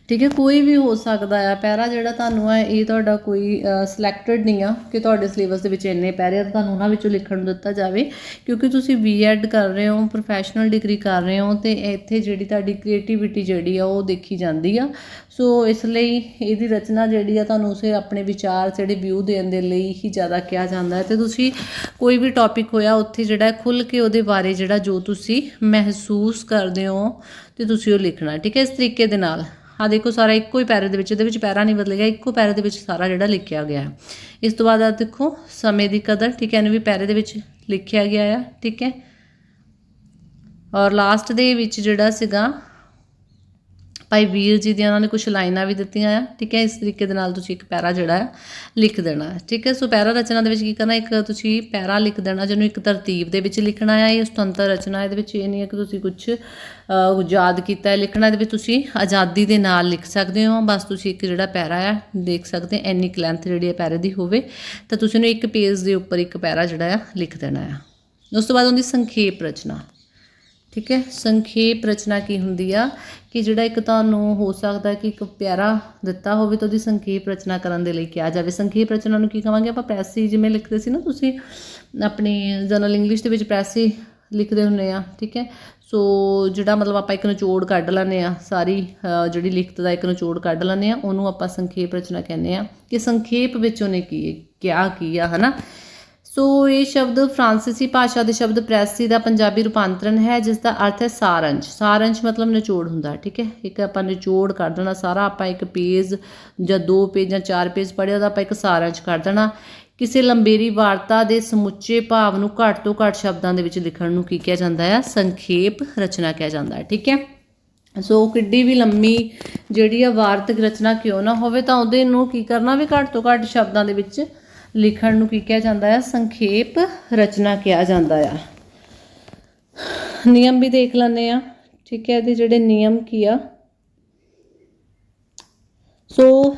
ਠੀਕ ਹੈ, ਕੋਈ ਵੀ ਹੋ ਸਕਦਾ ਆ। ਪੈਰਾ ਜਿਹੜਾ ਤੁਹਾਨੂੰ ਹੈ ਇਹ ਤੁਹਾਡਾ ਕੋਈ ਸਿਲੈਕਟਡ ਨਹੀਂ ਆ ਕਿ ਤੁਹਾਡੇ ਸਿਲੇਬਸ ਦੇ ਵਿੱਚ ਇੰਨੇ ਪੈਰੇ ਆ, ਤਾਂ ਤੁਹਾਨੂੰ ਉਹਨਾਂ ਵਿੱਚੋਂ ਲਿਖਣ ਨੂੰ ਦਿੱਤਾ ਜਾਵੇ। ਕਿਉਂਕਿ ਤੁਸੀਂ ਬੀਐਡ ਕਰ ਰਹੇ ਹੋ ਪ੍ਰੋਫੈਸ਼ਨਲ ਡਿਗਰੀ ਕਰ ਰਹੇ ਹੋ, ਤੇ ਇੱਥੇ ਜਿਹੜੀ ਤੁਹਾਡੀ ਕ੍ਰੀਏਟੀਵਿਟੀ ਜਿਹੜੀ ਆ, ਉਹ ਦੇਖੀ ਜਾਂਦੀ ਆ। ਸੋ ਇਸ ਲਈ ਇਹਦੀ ਰਚਨਾ ਜਿਹੜੀ ਆ, ਤੁਹਾਨੂੰ ਉਸੇ ਆਪਣੇ ਵਿਚਾਰ, ਜਿਹੜੇ ਵਿਊ ਦੇਣ ਦੇ ਲਈ ਹੀ ਜ਼ਿਆਦਾ ਕਿਹਾ ਜਾਂਦਾ ਹੈ। ਤੇ ਤੁਸੀਂ ਕੋਈ ਵੀ ਟੌਪਿਕ ਹੋਇਆ, ਉੱਥੇ ਜਿਹੜਾ ਖੁੱਲ ਕੇ ਉਹਦੇ ਬਾਰੇ ਜਿਹੜਾ ਜੋ ਤੁਸੀਂ ਮਹਿਸੂਸ ਕਰਦੇ ਹੋ, ਤੇ ਤੁਸੀਂ ਉਹ ਲਿਖਣਾ, ਠੀਕ ਹੈ, ਇਸ ਤਰੀਕੇ ਦੇ ਨਾਲ। ਆ ਦੇਖੋ, ਸਾਰਾ ਇੱਕੋ ਹੀ ਪੈਰੇ ਦੇ ਵਿੱਚ, ਇਹਦੇ ਵਿੱਚ ਪੈਰਾ ਨਹੀਂ ਬਦਲ ਗਿਆ, ਇੱਕੋ ਪੈਰੇ ਦੇ ਵਿੱਚ ਸਾਰਾ ਜਿਹੜਾ ਲਿਖਿਆ ਗਿਆ ਹੈ। ਇਸ ਤੋਂ ਬਾਅਦ ਆ ਦੇਖੋ, ਸਮੇਂ ਦੀ ਕਦਰ, ਠੀਕ ਹੈ, ਇਹਨੂੰ ਵੀ ਪੈਰੇ ਦੇ ਵਿੱਚ ਲਿਖਿਆ ਗਿਆ ਆ, ਠੀਕ ਹੈ। ਔਰ ਲਾਸਟ ਦੇ ਵਿੱਚ ਜਿਹੜਾ ਸੀਗਾ ਭਾਈ ਵੀਰ ਜੀ ਦੀਆਂ ਉਹਨਾਂ ਨੇ ਕੁਝ ਲਾਈਨਾਂ ਵੀ ਦਿੱਤੀਆਂ ਆ, ਠੀਕ ਹੈ, ਇਸ ਤਰੀਕੇ ਦੇ ਨਾਲ ਤੁਸੀਂ ਇੱਕ ਪੈਰਾ ਜਿਹੜਾ ਹੈ ਲਿਖ ਦੇਣਾ ਠੀਕ ਹੈ। ਸੋ ਪੈਰਾ ਰਚਨਾ ਦੇ ਵਿੱਚ ਕੀ ਕਰਨਾ, ਇੱਕ ਤੁਸੀਂ ਪੈਰਾ ਲਿਖ ਦੇਣਾ, ਜਿਹਨੂੰ ਇੱਕ ਤਰਤੀਬ ਦੇ ਵਿੱਚ ਲਿਖਣਾ ਹੈ ਇਹ ਸੁਤੰਤਰ ਰਚਨਾ ਇਹਦੇ ਵਿੱਚ ਇਹ ਨਹੀਂ ਹੈ ਕਿ ਤੁਸੀਂ ਕੁਝ ਯਾਦ ਕੀਤਾ ਹੈ, ਲਿਖਣਾ ਇਹਦੇ ਵਿੱਚ ਤੁਸੀਂ ਆਜ਼ਾਦੀ ਦੇ ਨਾਲ ਲਿਖ ਸਕਦੇ ਹੋ। ਬਸ ਤੁਸੀਂ ਇੱਕ ਜਿਹੜਾ ਪੈਰਾ ਆ, ਦੇਖ ਸਕਦੇ ਐਨੀ ਇੰਨੀ ਲੈਂਥ ਜਿਹੜੀ ਹੈ ਪੈਰੇ ਦੀ ਹੋਵੇ, ਤਾਂ ਤੁਸੀਂ ਉਹਨੂੰ ਇੱਕ ਪੇਜ ਦੇ ਉੱਪਰ ਇੱਕ ਪੈਰਾ ਜਿਹੜਾ ਆ, ਲਿਖ ਦੇਣਾ ਆ। ਉਸ ਤੋਂ ਬਾਅਦ ਉਹਦੀ ਸੰਖੇਪ ਰਚਨਾ। ਠੀਕ ਹੈ? ਸੰਖੇਪ ਰਚਨਾ ਕੀ ਹੁੰਦੀ ਆ? ਕਿ ਜਿਹੜਾ ਇੱਕ ਤੁਹਾਨੂੰ ਹੋ ਸਕਦਾ ਕਿ ਇੱਕ ਪਿਆਰਾ ਦਿੱਤਾ ਹੋਵੇ ਤਾਂ ਉਹਦੀ ਸੰਖੇਪ ਰਚਨਾ ਕਰਨ ਦੇ ਲਈ ਕਿਹਾ ਜਾਵੇ। ਸੰਖੇਪ ਰਚਨਾ ਨੂੰ ਕੀ ਕਹਾਂਗੇ ਆਪਾਂ? ਪ੍ਰੈਸੀ ਜਿਵੇਂ ਲਿਖਦੇ ਸੀ ਨਾ ਤੁਸੀਂ, ਆਪਣੀ ਜਨਰਲ ਇੰਗਲਿਸ਼ ਦੇ ਵਿੱਚ ਪ੍ਰੈਸੀ ਲਿਖਦੇ ਹੁੰਨੇ ਆ, ਠੀਕ ਹੈ? ਸੋ ਜਿਹੜਾ ਮਤਲਬ ਆਪਾਂ ਇੱਕ ਨਿਚੋੜ ਕੱਢ ਲੈਂਦੇ ਆ, ਸਾਰੀ ਜਿਹੜੀ ਲਿਖਤ ਦਾ ਇੱਕ ਨਿਚੋੜ ਕੱਢ ਲੈਂਦੇ ਆ, ਉਹਨੂੰ ਆਪਾਂ ਸੰਖੇਪ ਰਚਨਾ ਕਹਿੰਦੇ ਆ। ਕਿ ਸੰਖੇਪ ਵਿੱਚ ਉਹਨੇ ਕੀ, ਕਿਹਾ ਕੀ ਆ, ਹਨਾ? ਸੋ ਇਹ ਸ਼ਬਦ ਫ੍ਰਾਂਸੀਸੀ ਭਾਸ਼ਾ ਦੇ ਸ਼ਬਦ ਪ੍ਰੈਸੀ ਦਾ ਪੰਜਾਬੀ ਰੂਪਾਂਤਰਣ ਹੈ ਜਿਸ ਦਾ ਅਰਥ ਹੈ ਸਾਰੰਸ਼। ਸਾਰੰਸ਼ ਮਤਲਬ ਨਿਚੋੜ ਹੁੰਦਾ, ਠੀਕ ਹੈ? ਇੱਕ ਆਪਾਂ ਨਿਚੋੜ ਕੱਢ ਦੇਣਾ ਸਾਰਾ, ਆਪਾਂ ਇੱਕ ਪੇਜ ਜਾਂ ਦੋ ਪੇਜ ਜਾਂ ਚਾਰ ਪੇਜ ਪੜ੍ਹਿਆ ਉਹਦਾ ਆਪਾਂ ਇੱਕ ਸਾਰੰਸ਼ ਕੱਢ ਦੇਣਾ। ਕਿਸੇ ਲੰਬੇਰੀ ਵਾਰਤਾ ਦੇ ਸਮੁੱਚੇ ਭਾਵ ਨੂੰ ਘੱਟ ਤੋਂ ਘੱਟ ਸ਼ਬਦਾਂ ਦੇ ਵਿੱਚ ਲਿਖਣ ਨੂੰ ਕੀ ਕਿਹਾ ਜਾਂਦਾ ਹੈ ਸੰਖੇਪ ਰਚਨਾ ਕਿਹਾ ਜਾਂਦਾ ਹੈ, ਠੀਕ ਹੈ? ਸੋ ਕਿੱਡੀ ਵੀ ਲੰਮੀ ਜਿਹੜੀ ਆ ਵਾਰਤਕ ਰਚਨਾ ਕਿਉਂ ਨਾ ਹੋਵੇ, ਤਾਂ ਉਹਦੇ ਨੂੰ ਕੀ ਕਰਨਾ ਵੀ ਘੱਟ ਤੋਂ ਘੱਟ ਸ਼ਬਦਾਂ ਦੇ ਵਿੱਚ ਲਿਖਣ ਨੂੰ ਕੀ ਕਿਹਾ ਜਾਂਦਾ ਹੈ ਸੰਖੇਪ ਰਚਨਾ ਕਿਹਾ ਜਾਂਦਾ ਆ। ਨਿਯਮ ਵੀ ਦੇਖ ਲੈਂਦੇ ਆ। ਠੀਕ ਹੈ, ਇਹਦੇ ਜਿਹੜੇ ਨਿਯਮ ਕੀ ਆ? ਸੋ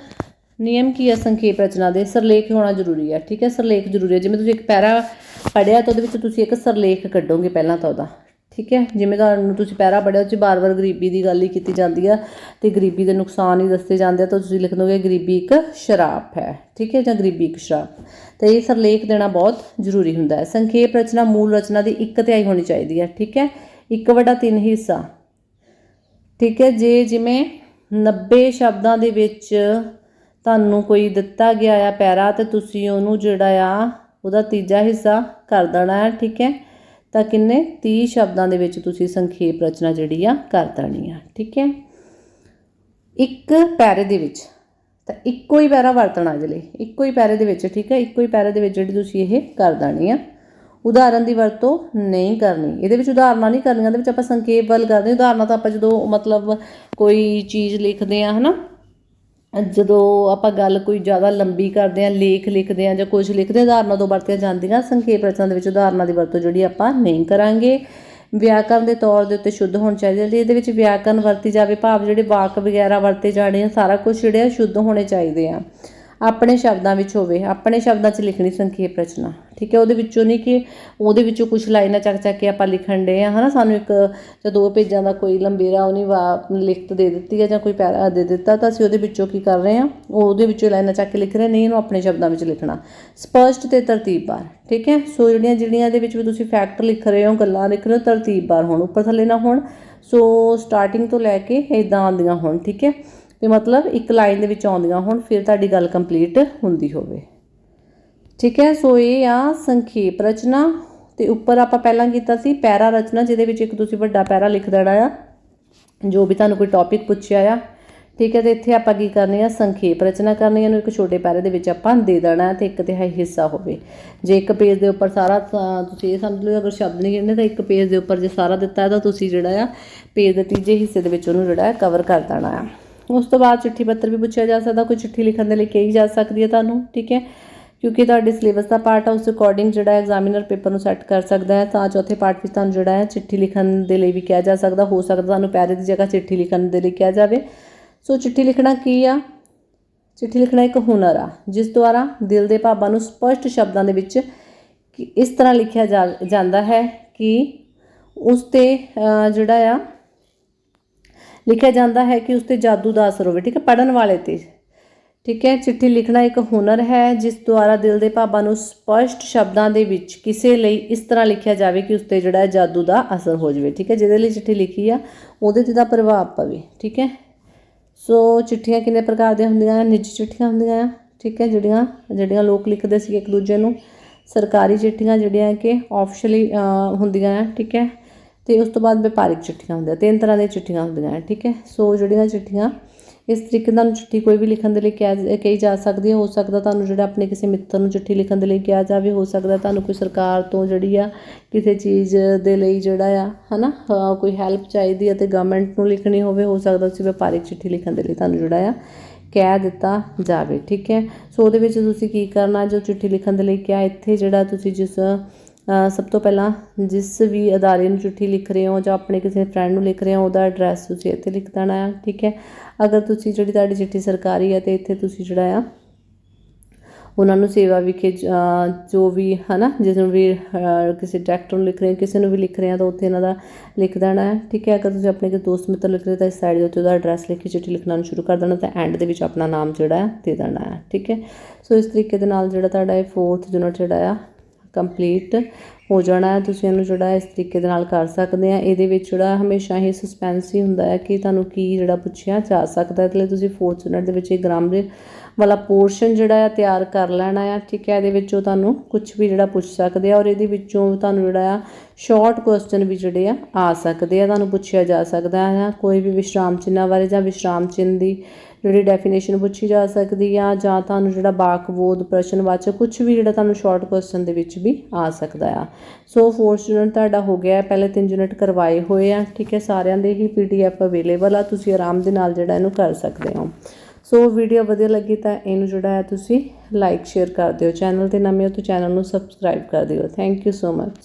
ਨਿਯਮ ਕੀ ਆ? ਸੰਖੇਪ ਰਚਨਾ ਦੇ। ਸਰਲੇਖ ਹੋਣਾ ਜ਼ਰੂਰੀ ਹੈ ਠੀਕ ਹੈ, ਸਰਲੇਖ ਜ਼ਰੂਰੀ ਹੈ ਜਿਵੇਂ ਤੁਸੀਂ ਇੱਕ ਪੈਰਾ ਪੜਿਆ ਤਾਂ ਉਹਦੇ ਵਿੱਚ ਤੁਸੀਂ ਇੱਕ ਸਰਲੇਖ ਕੱਢੋਗੇ ਪਹਿਲਾਂ ਤਾਂ ਉਹਦਾ। ਠੀਕ ਹੈ ਜਿਵੇਂ ਤੁਹਾਨੂੰ ਤੁਸੀਂ ਪਹਿਰਾ ਪੜਿਆ, ਉਹ 'ਚ ਬਾਰ-ਬਾਰ ਗਰੀਬੀ ਦੀ ਗੱਲ ਹੀ ਕੀਤੀ ਜਾਂਦੀ ਆ ਤੇ ਗਰੀਬੀ ਦੇ ਨੁਕਸਾਨ ਹੀ ਦੱਸੇ ਜਾਂਦੇ ਆ, ਤਾਂ ਤੁਸੀਂ ਲਿਖ ਦੋਗੇ ਗਰੀਬੀ ਇੱਕ ਸ਼ਰਾਪ ਹੈ, ਠੀਕ ਹੈ, ਜਾਂ ਗਰੀਬੀ ਇੱਕ ਸ਼ਰਾਪ ਤੇ ਇਹ ਸਰਲੇਖ ਦੇਣਾ ਬਹੁਤ ਜ਼ਰੂਰੀ ਹੁੰਦਾ ਹੈ। ਸੰਖੇਪ ਰਚਨਾ, ਮੂਲ ਰਚਨਾ ਦੀ ਇੱਕ ਤਿਹਾਈ ਹੋਣੀ ਚਾਹੀਦੀ ਹੈ, ਠੀਕ ਹੈ, ਇੱਕ ਵੱਡਾ ਤਿੰਨ ਹਿੱਸਾ। ਠੀਕ ਹੈ, ਜੇ ਜਿਵੇਂ 90 ਸ਼ਬਦਾਂ ਦੇ ਵਿੱਚ ਤੁਹਾਨੂੰ ਕੋਈ ਦਿੱਤਾ ਗਿਆ ਆ ਪੈਰਾ ਤੇ ਤੁਸੀਂ ਉਹਨੂੰ ਜਿਹੜਾ ਆ, ਉਹਦਾ ਤੀਜਾ ਹਿੱਸਾ ਕਰ ਦੇਣਾ ਹੈ, ਠੀਕ ਹੈ ਤਾਂ ਕਿੰਨੇ? 30 ਸ਼ਬਦਾਂ ਦੇ ਵਿੱਚ ਤੁਸੀਂ ਸੰਖੇਪ ਰਚਨਾ ਜਿਹੜੀ ਆ ਕਰ ਦੇਣੀ ਆ, ਠੀਕ ਹੈ? ਇੱਕ ਪੈਰੇ ਦੇ ਵਿੱਚ, ਤਾਂ ਇੱਕੋ ਹੀ ਪੈਰਾ ਵਰਤਣਾ ਇਹਦੇ ਇੱਕੋ ਹੀ ਪੈਰੇ ਦੇ ਵਿੱਚ, ਠੀਕ ਹੈ? ਇੱਕੋ ਹੀ ਪੈਰੇ ਦੇ ਵਿੱਚ ਜਿਹੜੀ ਤੁਸੀਂ ਇਹ ਕਰ ਦੇਣੀ ਆ। ਉਦਾਹਰਨ ਦੀ ਵਰਤੋਂ ਨਹੀਂ ਕਰਨੀ। ਇਹਦੇ ਵਿੱਚ ਉਦਾਹਰਨਾਂ ਨਹੀਂ ਕਰਨੀਆਂ, ਇਹਦੇ ਵਿੱਚ ਆਪਾਂ ਸੰਖੇਪ ਵੱਲ ਕਰਦੇ ਉਦਾਹਰਨਾਂ ਤਾਂ ਆਪਾਂ ਜਦੋਂ ਮਤਲਬ ਕੋਈ ਚੀਜ਼ ਲਿਖਦੇ ਆ ਹਨਾ? ਜਦੋਂ ਆਪਾਂ ਗੱਲ ਕੋਈ ਜ਼ਿਆਦਾ ਲੰਬੀ ਕਰਦੇ ਹਾਂ, ਲੇਖ ਲਿਖਦੇ ਹਾਂ ਜਾਂ ਕੁਝ ਲਿਖਦੇ ਉਦਾਹਰਨਾਂ ਤੋਂ ਵਰਤੀਆਂ ਜਾਂਦੀਆਂ, ਸੰਖੇਪ ਰਚਨਾ ਦੇ ਵਿੱਚ ਉਦਾਹਰਨਾਂ ਦੀ ਵਰਤੋਂ ਜਿਹੜੀ ਆਪਾਂ ਨਹੀਂ ਕਰਾਂਗੇ। ਵਿਆਕਰਨ ਦੇ ਤੌਰ ਦੇ ਉੱਤੇ ਸ਼ੁੱਧ ਹੋਣ ਚਾਹੀਦੇ ਲਈ ਇਹਦੇ ਵਿੱਚ ਵਿਆਕਰਨ ਵਰਤੀ ਜਾਵੇ, ਭਾਵ ਜਿਹੜੇ ਵਾਕ ਵਗੈਰਾ ਵਰਤੇ ਜਾਣੇ ਆ, ਸਾਰਾ ਕੁਝ ਜਿਹੜੇ ਆ ਸ਼ੁੱਧ ਹੋਣੇ ਚਾਹੀਦੇ ਆ। ਆਪਣੇ ਸ਼ਬਦਾਂ ਵਿੱਚ ਹੋਵੇ, ਆਪਣੇ ਸ਼ਬਦਾਂ 'ਚ ਲਿਖਣੀ ਸੰਖੇਪ ਰਚਨਾ। ਠੀਕ ਹੈ, ਉਹਦੇ ਵਿੱਚੋਂ ਨਹੀਂ ਕਿ ਉਹਦੇ ਵਿੱਚੋਂ ਕੁਝ ਲਾਈਨਾਂ ਚੱਕ ਚੱਕ ਕੇ ਆਪਾਂ ਲਿਖਣ ਦੇ ਆ, ਹਨਾ? ਸਾਨੂੰ ਇੱਕ ਜਾਂ ਦੋ ਪੇਜਾਂ ਦਾ ਕੋਈ ਲੰਬੇਰਾ ਉਹਨੇ ਵਾ ਲਿਖਤ ਦੇ ਦਿੱਤੀ ਹੈ ਜਾਂ ਕੋਈ ਪੈਰਾ ਦੇ ਦਿੱਤਾ, ਤਾਂ ਅਸੀਂ ਉਹਦੇ ਵਿੱਚੋਂ ਕੀ ਕਰ ਰਹੇ ਆ? ਉਹਦੇ ਵਿੱਚੋਂ ਲਾਈਨਾਂ ਚੱਕ ਕੇ ਲਿਖ ਰਹੇ ਨਹੀਂ ਇਹਨੂੰ ਆਪਣੇ ਸ਼ਬਦਾਂ ਵਿੱਚ ਲਿਖਣਾ। ਸਪਸ਼ਟ ਤੇ ਤਰਤੀਬਵਾਰ ਠੀਕ ਹੈ? ਸੋ ਜਿਹੜੀਆਂ ਜਿਹੜੀਆਂ ਇਹਦੇ ਵਿੱਚ ਵੀ ਤੁਸੀਂ ਫੈਕਟ ਲਿਖ ਰਹੇ ਹੋ, ਗੱਲਾਂ ਲਿਖ ਰਹੇ ਹੋ ਤਰਤੀਬਵਾਰ ਹੋਣ, ਉੱਪਰ ਥੱਲੇ ਨਾ ਹੋਣ। ਸੋ ਸਟਾਰਟਿੰਗ ਤੋਂ ਲੈ ਕੇ ਇਦਾਂ ਆਉਂਦੀਆਂ ਹੋਣ, ਠੀਕ ਹੈ? ਤੇ ਮਤਲਬ ਇੱਕ ਲਾਈਨ ਦੇ ਵਿੱਚ ਆਉਂਦੀਆਂ ਹੋਣ, ਫਿਰ ਤੁਹਾਡੀ ਗੱਲ ਕੰਪਲੀਟ ਹੁੰਦੀ ਹੋਵੇ। ਠੀਕ ਹੈ? ਸੋ ਇਹ ਆ ਸੰਖੇਪ ਰਚਨਾ ਤੇ ਉੱਪਰ ਆਪਾਂ ਪਹਿਲਾਂ ਕੀਤਾ ਸੀ ਪੈਰਾ ਰਚਨਾ, ਜਿਹਦੇ ਵਿੱਚ ਇੱਕ ਤੁਸੀਂ ਵੱਡਾ ਪੈਰਾ ਲਿਖ ਦੇਣਾ ਆ, ਜੋ ਵੀ ਤੁਹਾਨੂੰ ਕੋਈ ਟੌਪਿਕ ਪੁੱਛਿਆ ਆ। ਠੀਕ ਹੈ? ਤੇ ਇੱਥੇ ਆਪਾਂ ਕੀ ਕਰਨੀ ਆ? ਸੰਖੇਪ ਰਚਨਾ ਕਰਨੀ ਆ, ਇਹਨੂੰ ਇੱਕ ਛੋਟੇ ਪੈਰੇ ਦੇ ਵਿੱਚ ਆਪਾਂ ਦੇ ਦੇਣਾ ਹੈ ਤੇ ਇੱਕ ਤਿਹਾਈ ਹਿੱਸਾ ਹੋਵੇ। ਜੇ ਇੱਕ ਪੇਜ ਦੇ ਉੱਪਰ ਸਾਰਾ ਤੁਸੀਂ ਇਹ ਸਮਝ ਲਓ, ਅਗਰ ਸ਼ਬਦ ਨਹੀਂ ਗਿਣਨੇ ਤਾਂ ਇੱਕ ਪੇਜ ਦੇ ਉੱਪਰ ਜੇ ਸਾਰਾ ਦਿੱਤਾ ਹੈ, ਤਾਂ ਤੁਸੀਂ ਜਿਹੜਾ ਆ ਪੇਜ ਦੇ ਤੀਜੇ ਹਿੱਸੇ ਦੇ ਵਿੱਚ ਉਹਨੂੰ ਜਿਹੜਾ ਕਵਰ ਕਰ ਦੇਣਾ ਆ। ਉਸ ਤੋਂ ਬਾਅਦ ਚਿੱਠੀ ਪੱਤਰ ਵੀ ਪੁੱਛਿਆ ਜਾ ਸਕਦਾ, ਕੋਈ ਚਿੱਠੀ ਲਿਖਣ ਦੇ ਲਈ ਕਹੀ ਜਾ ਸਕਦੀ ਹੈ ਤੁਹਾਨੂੰ, ਠੀਕ ਹੈ? ਕਿਉਂਕਿ ਤੁਹਾਡੇ ਸਿਲੇਬਸ ਦਾ ਪਾਰਟ ਆ, ਉਸ ਅਕੋਰਡਿੰਗ ਜਿਹੜਾ ਐਗਜ਼ਾਮੀਨਰ ਪੇਪਰ ਨੂੰ ਸੈੱਟ ਕਰ ਸਕਦਾ ਹੈ, ਤਾਂ ਚੌਥੇ ਪਾਰਟ ਵਿੱਚ ਤੁਹਾਨੂੰ ਜਿਹੜਾ ਹੈ ਚਿੱਠੀ ਲਿਖਣ ਦੇ ਲਈ ਵੀ ਕਿਹਾ ਜਾ ਸਕਦਾ, ਹੋ ਸਕਦਾ ਤੁਹਾਨੂੰ ਪੈਰੇ ਦੀ ਜਗ੍ਹਾ ਚਿੱਠੀ ਲਿਖਣ ਦੇ ਲਈ ਕਿਹਾ ਜਾਵੇ। ਸੋ ਚਿੱਠੀ ਲਿਖਣਾ ਕੀ ਆ? ਚਿੱਠੀ ਲਿਖਣਾ ਇੱਕ ਹੁਨਰ ਆ, ਜਿਸ ਦੁਆਰਾ ਦਿਲ ਦੇ ਭਾਵਾਂ ਨੂੰ ਸਪਸ਼ਟ ਸ਼ਬਦਾਂ ਦੇ ਵਿੱਚ ਕਿ ਇਸ ਤਰ੍ਹਾਂ ਲਿਖਿਆ ਜਾ, ਜਾਂਦਾ ਹੈ ਕਿ ਉਸ ਤੇ ਜਿਹੜਾ ਆ ਲਿਖਿਆ ਜਾਂਦਾ ਹੈ ਕਿ ਉਸ ਤੇ ਜਾਦੂ ਦਾ ਅਸਰ ਹੋਵੇ, ਠੀਕ ਹੈ? ਪੜਨ ਵਾਲੇ ਤੇ। ਠੀਕ ਹੈ? ਚਿੱਠੀ ਲਿਖਣਾ ਇੱਕ ਹੁਨਰ ਹੈ, ਜਿਸ ਦੁਆਰਾ ਦਿਲ ਦੇ ਭਾਵਾਂ ਨੂੰ ਸਪਸ਼ਟ ਸ਼ਬਦਾਂ ਦੇ ਵਿੱਚ ਕਿਸੇ ਲਈ ਇਸ ਤਰ੍ਹਾਂ ਲਿਖਿਆ ਜਾਵੇ ਕਿ ਉਸ ਤੇ ਜਿਹੜਾ ਜਾਦੂ ਦਾ ਅਸਰ ਹੋ ਜਾਵੇ, ਠੀਕ ਹੈ? ਜਿਹਦੇ ਲਈ ਚਿੱਠੀ ਲਿਖੀ ਆ, ਉਹਦੇ ਤੇ ਦਾ ਪ੍ਰਭਾਵ ਪਵੇ, ਠੀਕ ਹੈ? ਸੋ ਚਿੱਠੀਆਂ ਕਿੰਨੇ ਪ੍ਰਕਾਰ ਦੀਆਂ ਹੁੰਦੀਆਂ ਆ ਨਿੱਜੀ ਚਿੱਠੀਆਂ ਹੁੰਦੀਆਂ ਆ, ਠੀਕ ਹੈ? ਜਿਹੜੀਆਂ ਜਿਹੜੀਆਂ ਲੋਕ ਲਿਖਦੇ ਸੀ ਇੱਕ ਦੂਜੇ ਨੂੰ। ਸਰਕਾਰੀ ਚਿੱਠੀਆਂ ਜਿਹੜੀਆਂ ਕਿ ਆਫਸ਼ਲੀ ਹੁੰਦੀਆਂ ਆ, ਠੀਕ ਹੈ? ਤੇ ਉਸ ਤੋਂ ਬਾਅਦ ਵਪਾਰਿਕ ਚਿੱਠੀਆਂ ਹੁੰਦੀਆਂ, ਤਿੰਨ ਤਰ੍ਹਾਂ ਦੀਆਂ ਚਿੱਠੀਆਂ ਹੁੰਦੀਆਂ ਆ ਠੀਕ ਹੈ? ਸੋ ਜਿਹੜੀਆਂ ਚਿੱਠੀਆਂ, ਇਸ ਤਰੀਕੇ ਨਾਲ ਚਿੱਠੀ ਕੋਈ ਵੀ ਲਿਖਣ ਦੇ ਲਈ ਕਿਹਾ ਕਹੀ ਜਾ ਸਕਦੀ ਹੈ, ਹੋ ਸਕਦਾ ਤੁਹਾਨੂੰ ਜਿਹੜਾ ਆਪਣੇ ਕਿਸੇ ਮਿੱਤਰ ਨੂੰ ਚਿੱਠੀ ਲਿਖਣ ਦੇ ਲਈ ਕਿਹਾ ਜਾਵੇ, ਹੋ ਸਕਦਾ ਤੁਹਾਨੂੰ ਕੋਈ ਸਰਕਾਰ ਤੋਂ ਜਿਹੜੀ ਆ, ਕਿਸੇ ਚੀਜ਼ ਦੇ ਲਈ ਜਿਹੜਾ ਆ, ਹਨਾ, ਅਹ ਕੋਈ ਹੈਲਪ ਚਾਹੀਦੀ ਹੈ ਤੇ ਗਵਰਨਮੈਂਟ ਨੂੰ ਲਿਖਣੀ ਹੋਵੇ, ਹੋ ਸਕਦਾ ਤੁਸੀਂ ਵਪਾਰਿਕ ਚਿੱਠੀ ਲਿਖਣ ਦੇ ਲਈ ਤੁਹਾਨੂੰ ਜਿਹੜਾ ਆ, ਕਹਿ ਦਿੱਤਾ ਜਾਵੇ, ਠੀਕ ਹੈ? ਸੋ ਉਹਦੇ ਵਿੱਚ ਤੁਸੀਂ ਕੀ ਕਰਨਾ, ਜੋ ਚਿੱਠੀ ਲਿਖਣ ਦੇ ਲਈ ਕਿਹਾ, ਇੱਥੇ ਜਿਹੜਾ ਤੁਸੀਂ ਜਿਸ ਸਭ ਤੋਂ ਪਹਿਲਾਂ ਜਿਸ ਵੀ ਅਦਾਰੇ ਨੂੰ ਚਿੱਠੀ ਲਿਖ ਰਹੇ ਹੋ ਜਾਂ ਆਪਣੇ ਕਿਸੇ ਫਰੈਂਡ ਨੂੰ ਲਿਖ ਰਹੇ ਹੋ, ਉਹਦਾ ਐਡਰੈਸ ਤੁਸੀਂ ਇੱਥੇ ਲਿਖ ਦੇਣਾ ਆ, ਠੀਕ ਹੈ? ਅਗਰ ਤੁਸੀਂ ਜਿਹੜੀ ਤੁਹਾਡੀ ਚਿੱਠੀ ਸਰਕਾਰੀ ਹੈ ਤਾਂ ਇੱਥੇ ਤੁਸੀਂ ਜਿਹੜਾ ਆ, ਉਹਨਾਂ ਨੂੰ ਸੇਵਾ ਵਿਖੇ ਜੋ ਵੀ ਹਨਾ, ਜਿਸ ਨੂੰ ਵੀ ਕਿਸੇ ਡਾਇਰੈਕਟਰ ਨੂੰ ਲਿਖ ਰਹੇ ਹੋ, ਕਿਸੇ ਨੂੰ ਵੀ ਲਿਖ ਰਹੇ ਆ, ਤਾਂ ਉੱਥੇ ਇਹਨਾਂ ਦਾ ਲਿਖ ਦੇਣਾ ਹੈ ਠੀਕ ਹੈ? ਅਗਰ ਤੁਸੀਂ ਆਪਣੇ ਕਿਸੇ ਦੋਸਤ ਮਿੱਤਰ ਲਿਖ ਰਹੇ ਹੋ, ਤਾਂ ਇਸ ਸਾਈਡ ਦੇ ਉੱਤੇ ਉਹਦਾ ਐਡਰੈਸ ਲਿਖ ਕੇ ਚਿੱਠੀ ਲਿਖਣਾ ਨੂੰ ਸ਼ੁਰੂ ਕਰ ਦੇਣਾ, ਤਾਂ ਐਂਡ ਦੇ ਵਿੱਚ ਆਪਣਾ ਨਾਮ ਜਿਹੜਾ ਹੈ ਦੇ ਦੇਣਾ ਹੈ ਠੀਕ ਹੈ? ਸੋ ਇਸ ਤਰੀਕੇ ਦੇ ਨਾਲ ਜਿਹੜਾ ਤੁਹਾਡਾ ਇਹ ਫੋਰਥ ਯੂਨਿਟ ਜਿਹੜਾ ਆ ਕੰਪਲੀਟ ਹੋ ਜਾਣਾ ਹੈ। ਤੁਸੀਂ ਇਹਨੂੰ ਜਿਹੜਾ ਇਸ ਤਰੀਕੇ ਦੇ ਨਾਲ ਕਰ ਸਕਦੇ ਆ। ਇਹਦੇ ਵਿੱਚ ਜਿਹੜਾ ਹਮੇਸ਼ਾ ਹੀ ਸਸਪੈਂਸ ਹੀ ਹੁੰਦਾ ਹੈ ਕਿ ਤੁਹਾਨੂੰ ਕੀ ਜਿਹੜਾ ਪੁੱਛਿਆ ਜਾ ਸਕਦਾ ਹੈ। ਤੇ ਲਈ ਤੁਸੀਂ 4th ਯੂਨਿਟ ਦੇ ਵਿੱਚ ਇਹ ਗ੍ਰਾਮਰ ਵਾਲਾ ਪੋਰਸ਼ਨ ਜਿਹੜਾ ਆ ਤਿਆਰ ਕਰ ਲੈਣਾ ਆ ਠੀਕ ਹੈ, ਇਹਦੇ ਵਿੱਚੋਂ ਤੁਹਾਨੂੰ ਕੁਝ ਵੀ ਜਿਹੜਾ ਪੁੱਛ ਸਕਦੇ ਆ। ਔਰ ਇਹਦੇ ਵਿੱਚੋਂ ਤੁਹਾਨੂੰ ਜਿਹੜਾ ਆ ਸ਼ਾਰਟ ਕੁਐਸਚਨ ਵੀ ਜਿਹੜੇ ਆ ਆ ਸਕਦੇ ਆ। ਤੁਹਾਨੂੰ ਪੁੱਛਿਆ ਜਾ ਸਕਦਾ ਹੈ। ਕੋਈ ਵੀ ਵਿਸ਼ਰਾਮ ਚਿੰਨ੍ਹਾਂ ਬਾਰੇ ਜਾਂ ਵਿਸ਼ਰਾਮ ਚਿੰਨ੍ਹ ਦੀ ਜਿਹੜੀ ਡੈਫੀਨੇਸ਼ਨ ਪੁੱਛੀ ਜਾ ਸਕਦੀ ਆ, ਜਾਂ ਤੁਹਾਨੂੰ ਜਿਹੜਾ ਬਾਕਬੋਧ ਪ੍ਰਸ਼ਨਵਾਚਕ ਕੁਝ ਵੀ ਜਿਹੜਾ ਤੁਹਾਨੂੰ ਸ਼ਾਰਟ ਕੁਐਸਚਨ ਦੇ ਵਿੱਚ ਵੀ ਆ ਸਕਦਾ ਆ। ਸੋ ਫੋਰਥ ਯੂਨਿਟ ਤੁਹਾਡਾ ਹੋ ਗਿਆ, ਪਹਿਲੇ ਤਿੰਨ ਯੂਨਿਟ ਕਰਵਾਏ ਹੋਏ ਆ, ਠੀਕ ਹੈ, ਸਾਰਿਆਂ ਦੇ ਹੀ ਪੀਡੀਐਫ ਅਵੇਲੇਬਲ ਆ, ਤੁਸੀਂ ਆਰਾਮ ਦੇ ਨਾਲ ਜਿਹੜਾ ਇਹਨੂੰ ਕਰ ਸਕਦੇ ਹੋ। ਸੋ ਵੀਡੀਓ ਵਧੀਆ ਲੱਗੀ ਤਾਂ ਇਹਨੂੰ ਜਿਹੜਾ ਹੈ ਤੁਸੀਂ ਲਾਈਕ ਸ਼ੇਅਰ ਕਰ ਦਿਓ। ਚੈਨਲ ਤੇ ਨਵੇਂ ਹੋ ਤਾਂ ਚੈਨਲ ਨੂੰ ਸਬਸਕ੍ਰਾਈਬ ਕਰ ਦਿਓ। Thank you so much